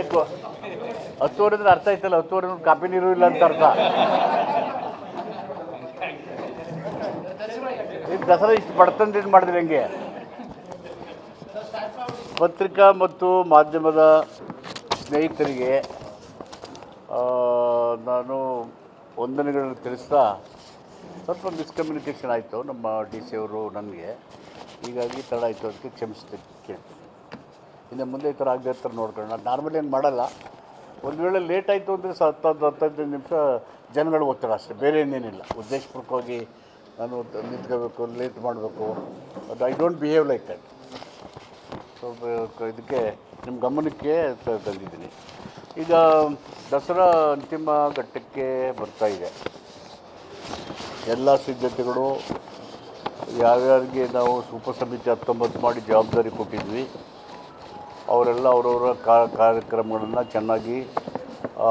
ಏಕೋ. ಹತ್ತುವರೆ ಅರ್ಥ ಆಯ್ತಲ್ಲ ಹತ್ತುವರೆ ಕಾಪಿ ನೀರು ಇಲ್ಲ ಅಂತ ಅರ್ಥ. ದಸರಾ ಇಷ್ಟು ಬಡತನ ಇದು ಮಾಡಿದ್ರೆ ಹೆಂಗೆ? ಪತ್ರಿಕಾ ಮತ್ತು ಮಾಧ್ಯಮದ ಸ್ನೇಹಿತರಿಗೆ ನಾನು ವಂದನೆಗಳನ್ನು ತಿಳಿಸ್ತಾ ಸ್ವಲ್ಪ ಮಿಸ್ಕಮ್ಯುನಿಕೇಷನ್ ಆಯಿತು, ನಮ್ಮ ಡಿ ಸಿ ಅವರು ನನಗೆ. ಹೀಗಾಗಿ ತಡ ಆಯಿತು ಅದಕ್ಕೆ ಕ್ಷಮಿಸ್ತೀನಿ ಕೇಳ್ತೀನಿ ಇನ್ನು ಮುಂದೆ ಈ ಥರ ಆಗದೆ ಥರ ನೋಡ್ಕೊಳ್ಳೋಣ. ನಾರ್ಮಲಿ ಏನು ಮಾಡಲ್ಲ. ಒಂದು ವೇಳೆ ಲೇಟ್ ಆಯಿತು ಅಂದರೆ ಸ ಹತ್ತು ಹತ್ತೈದು ನಿಮಿಷ ಜನಗಳು ಒತ್ತಡ ಅಷ್ಟೇ. ಬೇರೆ ಇನ್ನೇನಿಲ್ಲ ಉದ್ದೇಶಪೂರ್ವಕವಾಗಿ ನಾನು ನಿಂತ್ಕೋಬೇಕು ಲೇಟ್ ಮಾಡಬೇಕು. ಅದು I don't behave like that ಸ್ವಲ್ಪ ಇದಕ್ಕೆ ನಿಮ್ಮ ಗಮನಕ್ಕೆ ತಂದಿದ್ದೀನಿ. ಈಗ ದಸರಾ ಅಂತಿಮ ಘಟ್ಟಕ್ಕೆ ಬರ್ತಾ ಇದೆ. ಎಲ್ಲ ಸಿದ್ಧತೆಗಳು ಯಾರ್ಯಾರಿಗೆ ನಾವು ಉಪ ಸಮಿತಿ ಹತ್ತೊಂಬತ್ತು ಮಾಡಿ ಜವಾಬ್ದಾರಿ ಕೊಟ್ಟಿದ್ವಿ, ಅವರೆಲ್ಲ ಅವರವರ ಕಾರ್ಯಕ್ರಮಗಳನ್ನು ಚೆನ್ನಾಗಿ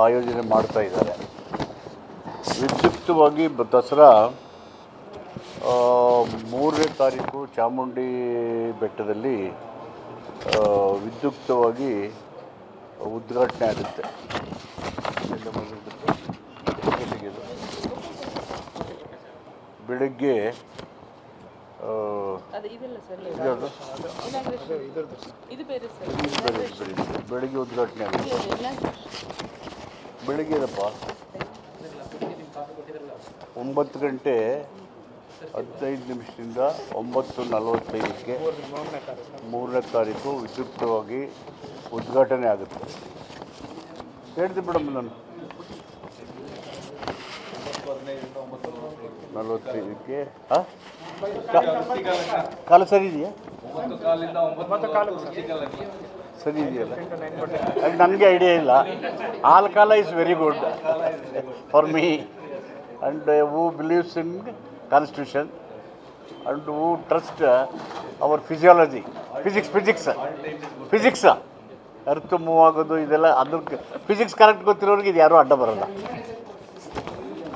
ಆಯೋಜನೆ ಮಾಡ್ತಾ ಇದ್ದಾರೆ. ವಿದ್ಯುಕ್ತವಾಗಿ ದಸರಾ ಮೂರನೇ ತಾರೀಕು ಚಾಮುಂಡಿ ಬೆಟ್ಟದಲ್ಲಿ ವಿದ್ಯುಕ್ತವಾಗಿ ಉದ್ಘಾಟನೆ ಆಗುತ್ತೆ ಎಲ್ಲ ಮುಗಿದಿರುತ್ತೆ. ಎಲ್ಲಿಗೆ ಇದು? ಬೆಳಗ್ಗೆ ಬೆಳಿಗ್ಗೆ ಉದ್ಘಾಟನೆ ಆಗುತ್ತೆ. ಎಲ್ಲ ಬೆಳಿಗ್ಗೆ ಏನಪ್ಪ? ಒಂಬತ್ತು ಗಂಟೆ ಹದಿನೈದು ನಿಮಿಷದಿಂದ ಒಂಬತ್ತು ನಲವತ್ತೈದಕ್ಕೆ ಮೂರನೇ ತಾರೀಕು ವಿದ್ಯುಕ್ತವಾಗಿ ಉದ್ಘಾಟನೆ ಆಗುತ್ತೆ. ಹೇಳ್ತೀನಿ ಮೇಡಮ್ ನಾನು. ನಲವತ್ತೈದಕ್ಕೆ ಹಾಂ? ಕಾಲ ಸರಿ ಇದೆಯಾ? ಸರಿ. ಇದೆಯಲ್ಲ? ಅದು ನನಗೆ ಐಡಿಯಾ ಇಲ್ಲ. ಆಲ್ ಕಾಲ is very good for me and who believes in constitution and who trust our physiology physics physics physics ಅರ್ಥ ಮೂವ್ ಆಗೋದು ಇದೆಲ್ಲ ಅದಕ್ಕೆ ಫಿಸಿಕ್ಸ್ ಕರೆಕ್ಟ್ ಗೊತ್ತಿರೋರಿಗೆ ಇದು ಯಾರೂ ಅಡ್ಡ ಬರಲ್ಲ.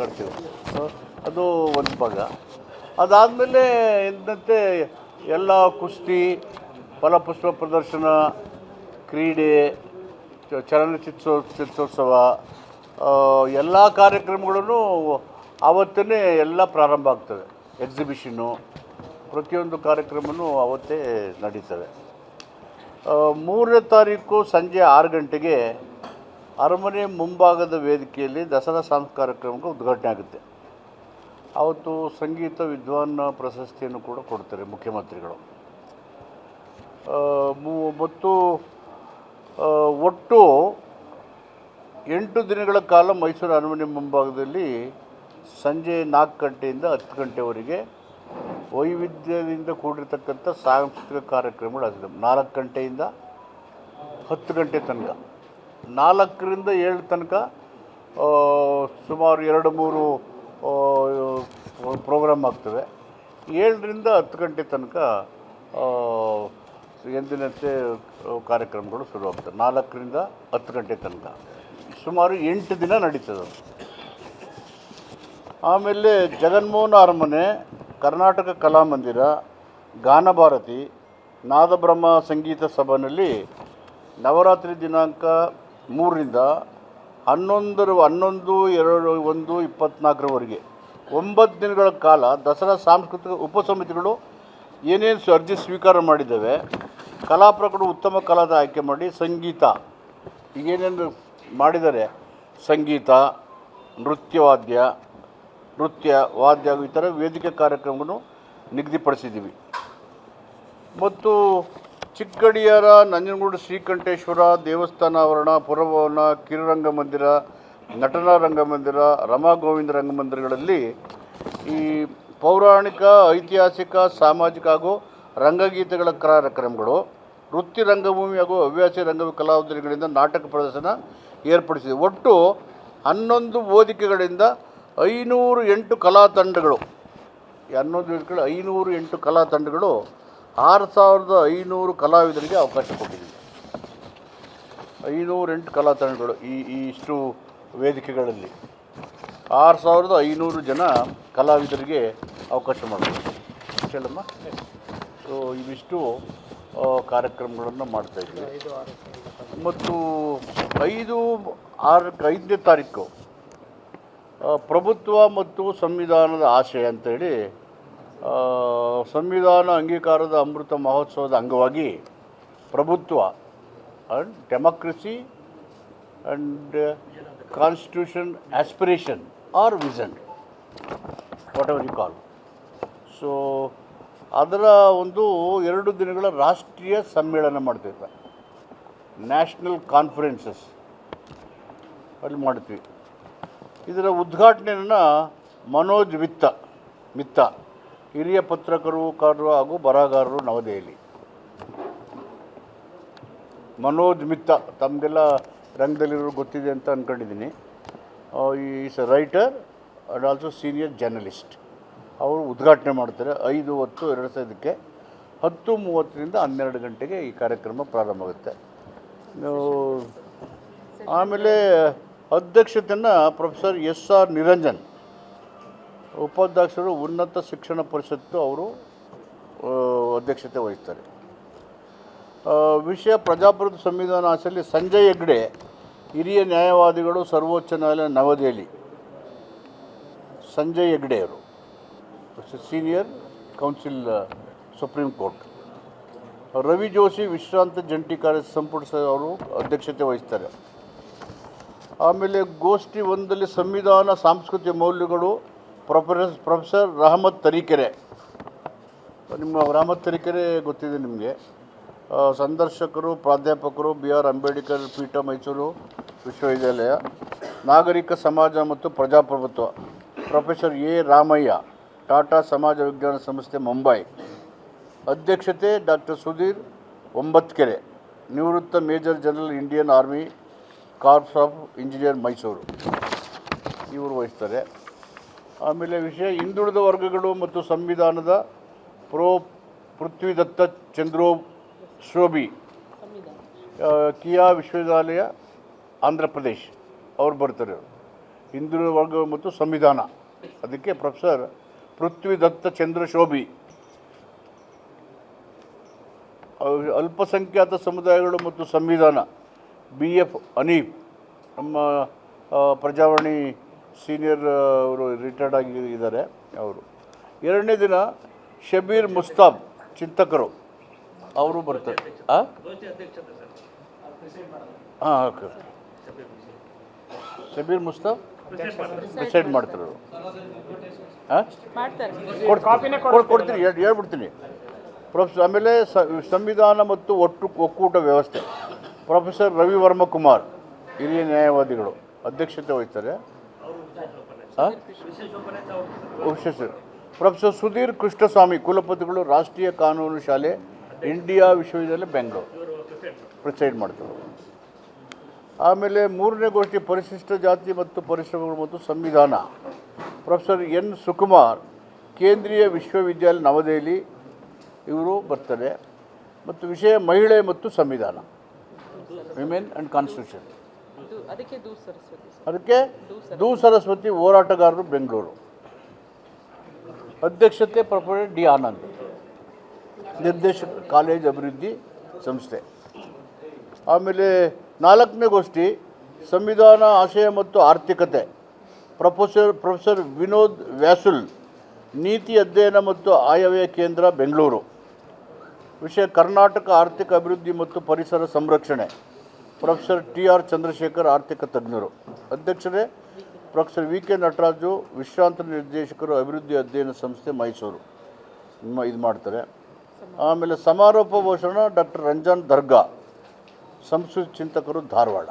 ಕೊಡ್ತೀವಿ ಸೊ ಅದು ಒಂದು ಭಾಗ. ಅದಾದಮೇಲೆ ಎಂದಂತೆ ಎಲ್ಲ ಕುಸ್ತಿ, ಫಲಪುಷ್ಪ ಪ್ರದರ್ಶನ, ಕ್ರೀಡೆ ಚಲನಚಿತ್ರೋ, ಚಿತ್ರೋತ್ಸವ ಎಲ್ಲ ಕಾರ್ಯಕ್ರಮಗಳೂ ಆವತ್ತೇ ಎಲ್ಲ ಪ್ರಾರಂಭ ಆಗ್ತದೆ. ಎಕ್ಸಿಬಿಷನ್ನು ಪ್ರತಿಯೊಂದು ಕಾರ್ಯಕ್ರಮವೂ ಆವತ್ತೇ ನಡೀತದೆ. ಮೂರನೇ ತಾರೀಕು ಸಂಜೆ ಆರು ಗಂಟೆಗೆ ಅರಮನೆ ಮುಂಭಾಗದ ವೇದಿಕೆಯಲ್ಲಿ ದಸರಾ ಸಾಂಸ್ಕೃತಿಕ ಕಾರ್ಯಕ್ರಮಕ್ಕೆ ಉದ್ಘಾಟನೆ ಆಗುತ್ತೆ. ಅವತ್ತು ಸಂಗೀತ ವಿದ್ವಾನ್ ಪ್ರಶಸ್ತಿಯನ್ನು ಕೂಡ ಕೊಡ್ತಾರೆ ಮುಖ್ಯಮಂತ್ರಿಗಳು. ಮತ್ತು ಒಟ್ಟು ಎಂಟು ದಿನಗಳ ಕಾಲ ಮೈಸೂರು ಅರಮನೆ ಮುಂಭಾಗದಲ್ಲಿ ಸಂಜೆ ನಾಲ್ಕು ಗಂಟೆಯಿಂದ ಹತ್ತು ಗಂಟೆವರೆಗೆ ವೈವಿಧ್ಯದಿಂದ ಕೂಡಿರ್ತಕ್ಕಂಥ ಸಾಂಸ್ಕೃತಿಕ ಕಾರ್ಯಕ್ರಮಗಳು ಆಗಿದೆ ನಾಲ್ಕು ಗಂಟೆಯಿಂದ ಹತ್ತು ಗಂಟೆ ತನಕ. ನಾಲ್ಕರಿಂದ ಏಳು ತನಕ ಸುಮಾರು ಎರಡು ಮೂರು ಪ್ರೋಗ್ರಾಮ್ ಆಗ್ತವೆ. ಏಳರಿಂದ ಹತ್ತು ಗಂಟೆ ತನಕ ಎಂದಿನಂತೆ ಕಾರ್ಯಕ್ರಮಗಳು ಶುರುವಾಗ್ತವೆ. ನಾಲ್ಕರಿಂದ ಹತ್ತು ಗಂಟೆ ತನಕ. ಸುಮಾರು ಎಂಟು ದಿನ ನಡೀತದೆ ಆಮೇಲೆ ಜಗನ್ಮೋಹನ ಅರಮನೆ, ಕರ್ನಾಟಕ ಕಲಾಮಂದಿರ ಗಾನಭಾರತಿ, ನಾದಬ್ರಹ್ಮ ಸಂಗೀತ ಸಭಾನಲ್ಲಿ ನವರಾತ್ರಿ ದಿನಾಂಕ ಮೂರರಿಂದ ಹನ್ನೊಂದರ, ಹನ್ನೊಂದು, ಎರಡು, ಒಂದು ಇಪ್ಪತ್ತ್ನಾಲ್ಕರವರೆಗೆ ಒಂಬತ್ತು ದಿನಗಳ ಕಾಲ ದಸರಾ ಸಾಂಸ್ಕೃತಿಕ ಉಪಸಮಿತಿಗಳು ಏನೇನು ಅರ್ಜಿ ಸ್ವೀಕಾರ ಮಾಡಿದ್ದಾವೆ ಕಲಾಪ್ರಗಳು ಉತ್ತಮ ಕಲಾದ ಆಯ್ಕೆ ಮಾಡಿ ಸಂಗೀತ. ಈಗೇನೇನು ಮಾಡಿದ್ದಾರೆ? ಸಂಗೀತ, ನೃತ್ಯವಾದ್ಯ, ನೃತ್ಯ, ವಾದ್ಯ ಈ ಥರ ವೇದಿಕೆ ಕಾರ್ಯಕ್ರಮವನ್ನು ನಿಗದಿಪಡಿಸಿದ್ದೀವಿ. ಮತ್ತು ಚಿಕ್ಕಡಿಯರ ನಂಜನಗೂಡು ಶ್ರೀಕಂಠೇಶ್ವರ ದೇವಸ್ಥಾನ ಆವರಣ ಪುರಭವನ ಕಿರುರಂಗ ಮಂದಿರ ನಟನಾ ರಂಗಮಂದಿರ ರಮಾ ಗೋವಿಂದ ರಂಗಮಂದಿರಗಳಲ್ಲಿ ಈ ಪೌರಾಣಿಕ, ಐತಿಹಾಸಿಕ, ಸಾಮಾಜಿಕ ಹಾಗೂ ರಂಗಗೀತೆಗಳ ಕಾರ್ಯಕ್ರಮಗಳು ವೃತ್ತಿ ರಂಗಭೂಮಿ ಹಾಗೂ ಹವ್ಯಾಸಿ ರಂಗ ಕಲಾವಿದರುಗಳಿಂದ ನಾಟಕ ಪ್ರದರ್ಶನ ಏರ್ಪಡಿಸಿದೆ. ಒಟ್ಟು ಹನ್ನೊಂದು ಓದಿಕೆಗಳಿಂದ ಐನೂರು ಎಂಟು ಕಲಾ ತಂಡಗಳು ಹನ್ನೊಂದು ಐನೂರು ಎಂಟು ಕಲಾ ತಂಡಗಳು ಆರು ಸಾವಿರದ ಐನೂರು ಕಲಾವಿದರಿಗೆ ಅವಕಾಶ ಕೊಟ್ಟಿದ್ದೀವಿ. ಐನೂರೆಂಟು ಕಲಾ ತಂಡಗಳು ಈ ಈ ಇಷ್ಟು ವೇದಿಕೆಗಳಲ್ಲಿ. ಆರು ಸಾವಿರದ ಐನೂರು ಜನ ಕಲಾವಿದರಿಗೆ ಅವಕಾಶ ಮಾಡಬೇಕು ಹೇಳಮ್ಮ ಸೊ ಇವಿಷ್ಟು ಕಾರ್ಯಕ್ರಮಗಳನ್ನು ಮಾಡ್ತಾಯಿದ್ವಿ ಮತ್ತು ಐದು ಆರು ಐದನೇ ತಾರೀಕು ಪ್ರಭುತ್ವ ಮತ್ತು ಸಂವಿಧಾನದ ಆಶಯ ಅಂತೇಳಿ ಸಂವಿಧಾನ ಅಂಗೀಕಾರದ ಅಮೃತ ಮಹೋತ್ಸವದ ಅಂಗವಾಗಿ ಪ್ರಭುತ್ವ and democracy and constitution aspiration or vision whatever you call so ಅದರ ಒಂದು ಎರಡು ದಿನಗಳ ರಾಷ್ಟ್ರೀಯ ಸಮ್ಮೇಳನ ಮಾಡ್ತಿದ್ದ ನ್ಯಾಷನಲ್ ಕಾನ್ಫರೆನ್ಸಸ್ ಅಲ್ಲಿ ಮಾಡ್ತೀವಿ ಇದರ ಉದ್ಘಾಟನೆಯನ್ನು ಮನೋಜ್ ವಿತ್ತ, ಮಿತ್ತ ಹಿರಿಯ ಪತ್ರಕರ್ತರು ಹಾಗೂ ಬರಹಗಾರರು ನವದೆಹಲಿ. ಮನೋಜ್ ಮಿತ್ತ ತಮಗೆಲ್ಲ ರಂಗದಲ್ಲಿರೋ ಗೊತ್ತಿದೆ ಅಂತ ಅಂದ್ಕೊಂಡಿದ್ದೀನಿ is a writer and also senior journalist ಅವರು ಉದ್ಘಾಟನೆ ಮಾಡ್ತಾರೆ ಐದು ಹೊತ್ತು ಎರಡು ಸಾವಿರಕ್ಕೆ ಹತ್ತು ಮೂವತ್ತರಿಂದ ಹನ್ನೆರಡು ಗಂಟೆಗೆ ಈ ಕಾರ್ಯಕ್ರಮ ಪ್ರಾರಂಭ ಆಗುತ್ತೆ ಆಮೇಲೆ ಅಧ್ಯಕ್ಷತೆಯನ್ನು ಪ್ರೊಫೆಸರ್ ಎಸ್ ಆರ್ ನಿರಂಜನ್ ಉಪಾಧ್ಯಕ್ಷರು ಉನ್ನತ ಶಿಕ್ಷಣ ಪರಿಷತ್ತು ಅವರು ಅಧ್ಯಕ್ಷತೆ ವಹಿಸ್ತಾರೆ. ವಿಷಯ ಪ್ರಜಾಪ್ರಭುತ್ವ ಸಂವಿಧಾನ ಆಸೆಯಲ್ಲಿ ಸಂಜಯ್ ಹೆಗ್ಡೆ, ಹಿರಿಯ ನ್ಯಾಯವಾದಿಗಳು ಸರ್ವೋಚ್ಚ ನ್ಯಾಯಾಲಯ ನವದೆಹಲಿ. ಸಂಜಯ್ ಹೆಗ್ಡೆ ಅವರು, senior counsel Supreme Court. Ravi Joshi, ವಿಶ್ರಾಂತ ಜಂಟಿ ಕಾರ್ಯ ಸಂಪುಟ ಅವರು ಅಧ್ಯಕ್ಷತೆ ವಹಿಸ್ತಾರೆ. ಆಮೇಲೆ ಗೋಷ್ಠಿ ಒಂದಲ್ಲಿ ಸಂವಿಧಾನ, ಸಾಂಸ್ಕೃತಿಕ ಮೌಲ್ಯಗಳು ಪ್ರೊಫೆಸರ್ ಪ್ರೊಫೆಸರ್ ರಹಮತ್ ತರೀಕೆರೆ ನಿಮ್ಮ ರಹಮತ್ ತರೀಕೆರೆ ಗೊತ್ತಿದೆ ನಿಮಗೆ. ಸಂದರ್ಶಕರು, ಪ್ರಾಧ್ಯಾಪಕರು ಬಿ ಆರ್ ಅಂಬೇಡ್ಕರ್ ಪೀಠ ಮೈಸೂರು ವಿಶ್ವವಿದ್ಯಾಲಯ, ನಾಗರಿಕ ಸಮಾಜ ಮತ್ತು ಪ್ರಜಾಪ್ರಭುತ್ವ. Professor A. ರಾಮಯ್ಯ, ಟಾಟಾ ಸಮಾಜ ವಿಜ್ಞಾನ ಸಂಸ್ಥೆ, ಮುಂಬೈ. ಅಧ್ಯಕ್ಷತೆ ಡಾಕ್ಟರ್ ಸುಧೀರ್ ಒಂಬತ್ಕೆರೆ, ನಿವೃತ್ತ major general Indian army, corps of engineer Mysuru. ಇವರು ವಹಿಸ್ತಾರೆ. ಆಮೇಲೆ ವಿಷಯ, ಹಿಂದುಳಿದ ವರ್ಗಗಳು ಮತ್ತು ಸಂವಿಧಾನದ ಪ್ರೋ ಪೃಥ್ವಿದತ್ತ ಚಂದ್ರೋ ಶೋಭಿ ಕಿಯಾ ವಿಶ್ವವಿದ್ಯಾಲಯ, ಆಂಧ್ರ ಪ್ರದೇಶ್, ಅವ್ರು ಬರ್ತಾರೆ ಹಿಂದುಳಿದ ವರ್ಗ ಮತ್ತು ಸಂವಿಧಾನ. ಅದಕ್ಕೆ ಪ್ರೊಫೆಸರ್ ಪೃಥ್ವಿದತ್ತ ಚಂದ್ರ ಶೋಭಿ ಅಲ್ಪಸಂಖ್ಯಾತ ಸಮುದಾಯಗಳು ಮತ್ತು ಸಂವಿಧಾನ. ಬಿ ಎಫ್ ಅನೀಫ್, ನಮ್ಮ ಪ್ರಜಾವಾಣಿ ಸೀನಿಯರ್ ಅವರು ರಿಟೈರ್ಡ್ ಆಗಿ ಇದ್ದಾರೆ ಅವರು. ಎರಡನೇ ದಿನ ಶಬೀರ್ ಮುಸ್ತಾಬ್ ಚಿಂತಕರು ಅವರು ಬರ್ತಾರೆ. ಹಾಂ ಹಾಂ ಓಕೆ. ಶಬೀರ್ ಮುಸ್ತಾಬ್ ಡಿಸೈಡ್ ಮಾಡ್ತಾರೆ ಅವರು. ಕೊಡ್ತೀನಿ ಹೇಳ್- ಹೇಳ್ಬಿಡ್ತೀನಿ. ಪ್ರೊಫೆಸರ್ ಆಮೇಲೆ ಸಂವಿಧಾನ ಮತ್ತು ಒಟ್ಟು ಒಕ್ಕೂಟ ವ್ಯವಸ್ಥೆ. ಪ್ರೊಫೆಸರ್ ರವಿ ವರ್ಮ ಕುಮಾರ್ ಹಿರಿಯ ನ್ಯಾಯವಾದಿಗಳು ಅಧ್ಯಕ್ಷತೆ ವಹಿಸ್ತಾರೆ? ಪ್ರೊಫೆಸರ್ ಸುಧೀರ್ ಕೃಷ್ಣಸ್ವಾಮಿ, ಕುಲಪತಿಗಳು, ರಾಷ್ಟ್ರೀಯ ಕಾನೂನು ಶಾಲೆ, ಇಂಡಿಯಾ ವಿಶ್ವವಿದ್ಯಾಲಯ, ಬೆಂಗಳೂರು. ಪ್ರಿಸೈಡ್ ಮಾಡ್ತಾರೆ. ಆಮೇಲೆ ಮೂರನೇ ಗೋಷ್ಠಿ, ಪರಿಶಿಷ್ಟ ಜಾತಿ ಮತ್ತು ಪರಿಶ್ರಮಗಳು ಮತ್ತು ಸಂವಿಧಾನ. Professor N. ಸುಕುಮಾರ್, ಕೇಂದ್ರೀಯ ವಿಶ್ವವಿದ್ಯಾಲಯ, ನವದೆಹಲಿ, ಇವರು ಬರ್ತಾರೆ. ಮತ್ತು ವಿಷಯ ಮಹಿಳೆ ಮತ್ತು ಸಂವಿಧಾನ. ವಿಮೆನ್ ಆ್ಯಂಡ್ ಕಾನ್ಸ್ಟಿಟ್ಯೂಷನ್ ಅದಕ್ಕೆ ದೂ ಸರಸ್ವತಿ ಹೋರಾಟಗಾರರು ಬೆಂಗಳೂರು. ಅಧ್ಯಕ್ಷತೆ ಪ್ರೊಫೆಸರ್ ಡಿ ಆನಂದ್. ನಿರ್ದೇಶಕ ಕಾಲೇಜ್ ಅಭಿವೃದ್ಧಿ ಸಂಸ್ಥೆ. ಆಮೇಲೆ ನಾಲ್ಕನೇ ಗೋಷ್ಠಿ ಸಂವಿಧಾನ ಆಶಯ ಮತ್ತು ಆರ್ಥಿಕತೆ. ಪ್ರೊಫೆಸರ್ ಪ್ರೊಫೆಸರ್ ವಿನೋದ್ ವ್ಯಾಸುಲ್ ನೀತಿ ಅಧ್ಯಯನ ಮತ್ತು ಆಯವ್ಯಯ ಕೇಂದ್ರ ಬೆಂಗಳೂರು. ವಿಷಯ ಕರ್ನಾಟಕ ಆರ್ಥಿಕ ಅಭಿವೃದ್ಧಿ ಮತ್ತು ಪರಿಸರ ಸಂರಕ್ಷಣೆ. ಪ್ರೊಫೆಸರ್ ಟಿ ಆರ್ ಚಂದ್ರಶೇಖರ್ ಆರ್ಥಿಕ ತಜ್ಞರು. ಅಧ್ಯಕ್ಷರೇ, ಪ್ರೊಫೆಸರ್ ವಿ ಕೆ ನಟರಾಜು, ವಿಶ್ರಾಂತ ನಿರ್ದೇಶಕರು, ಅಭಿವೃದ್ಧಿ ಅಧ್ಯಯನ ಸಂಸ್ಥೆ ಮೈಸೂರು. ಇದು ಮಾಡ್ತಾರೆ. ಆಮೇಲೆ ಸಮಾರೋಪ ಭಾಷಣ ಡಾಕ್ಟರ್ ರಂಜನ್ ದರ್ಗಾ, ಸಂಸ್ಕೃತಿ ಚಿಂತಕರು ಧಾರವಾಡ.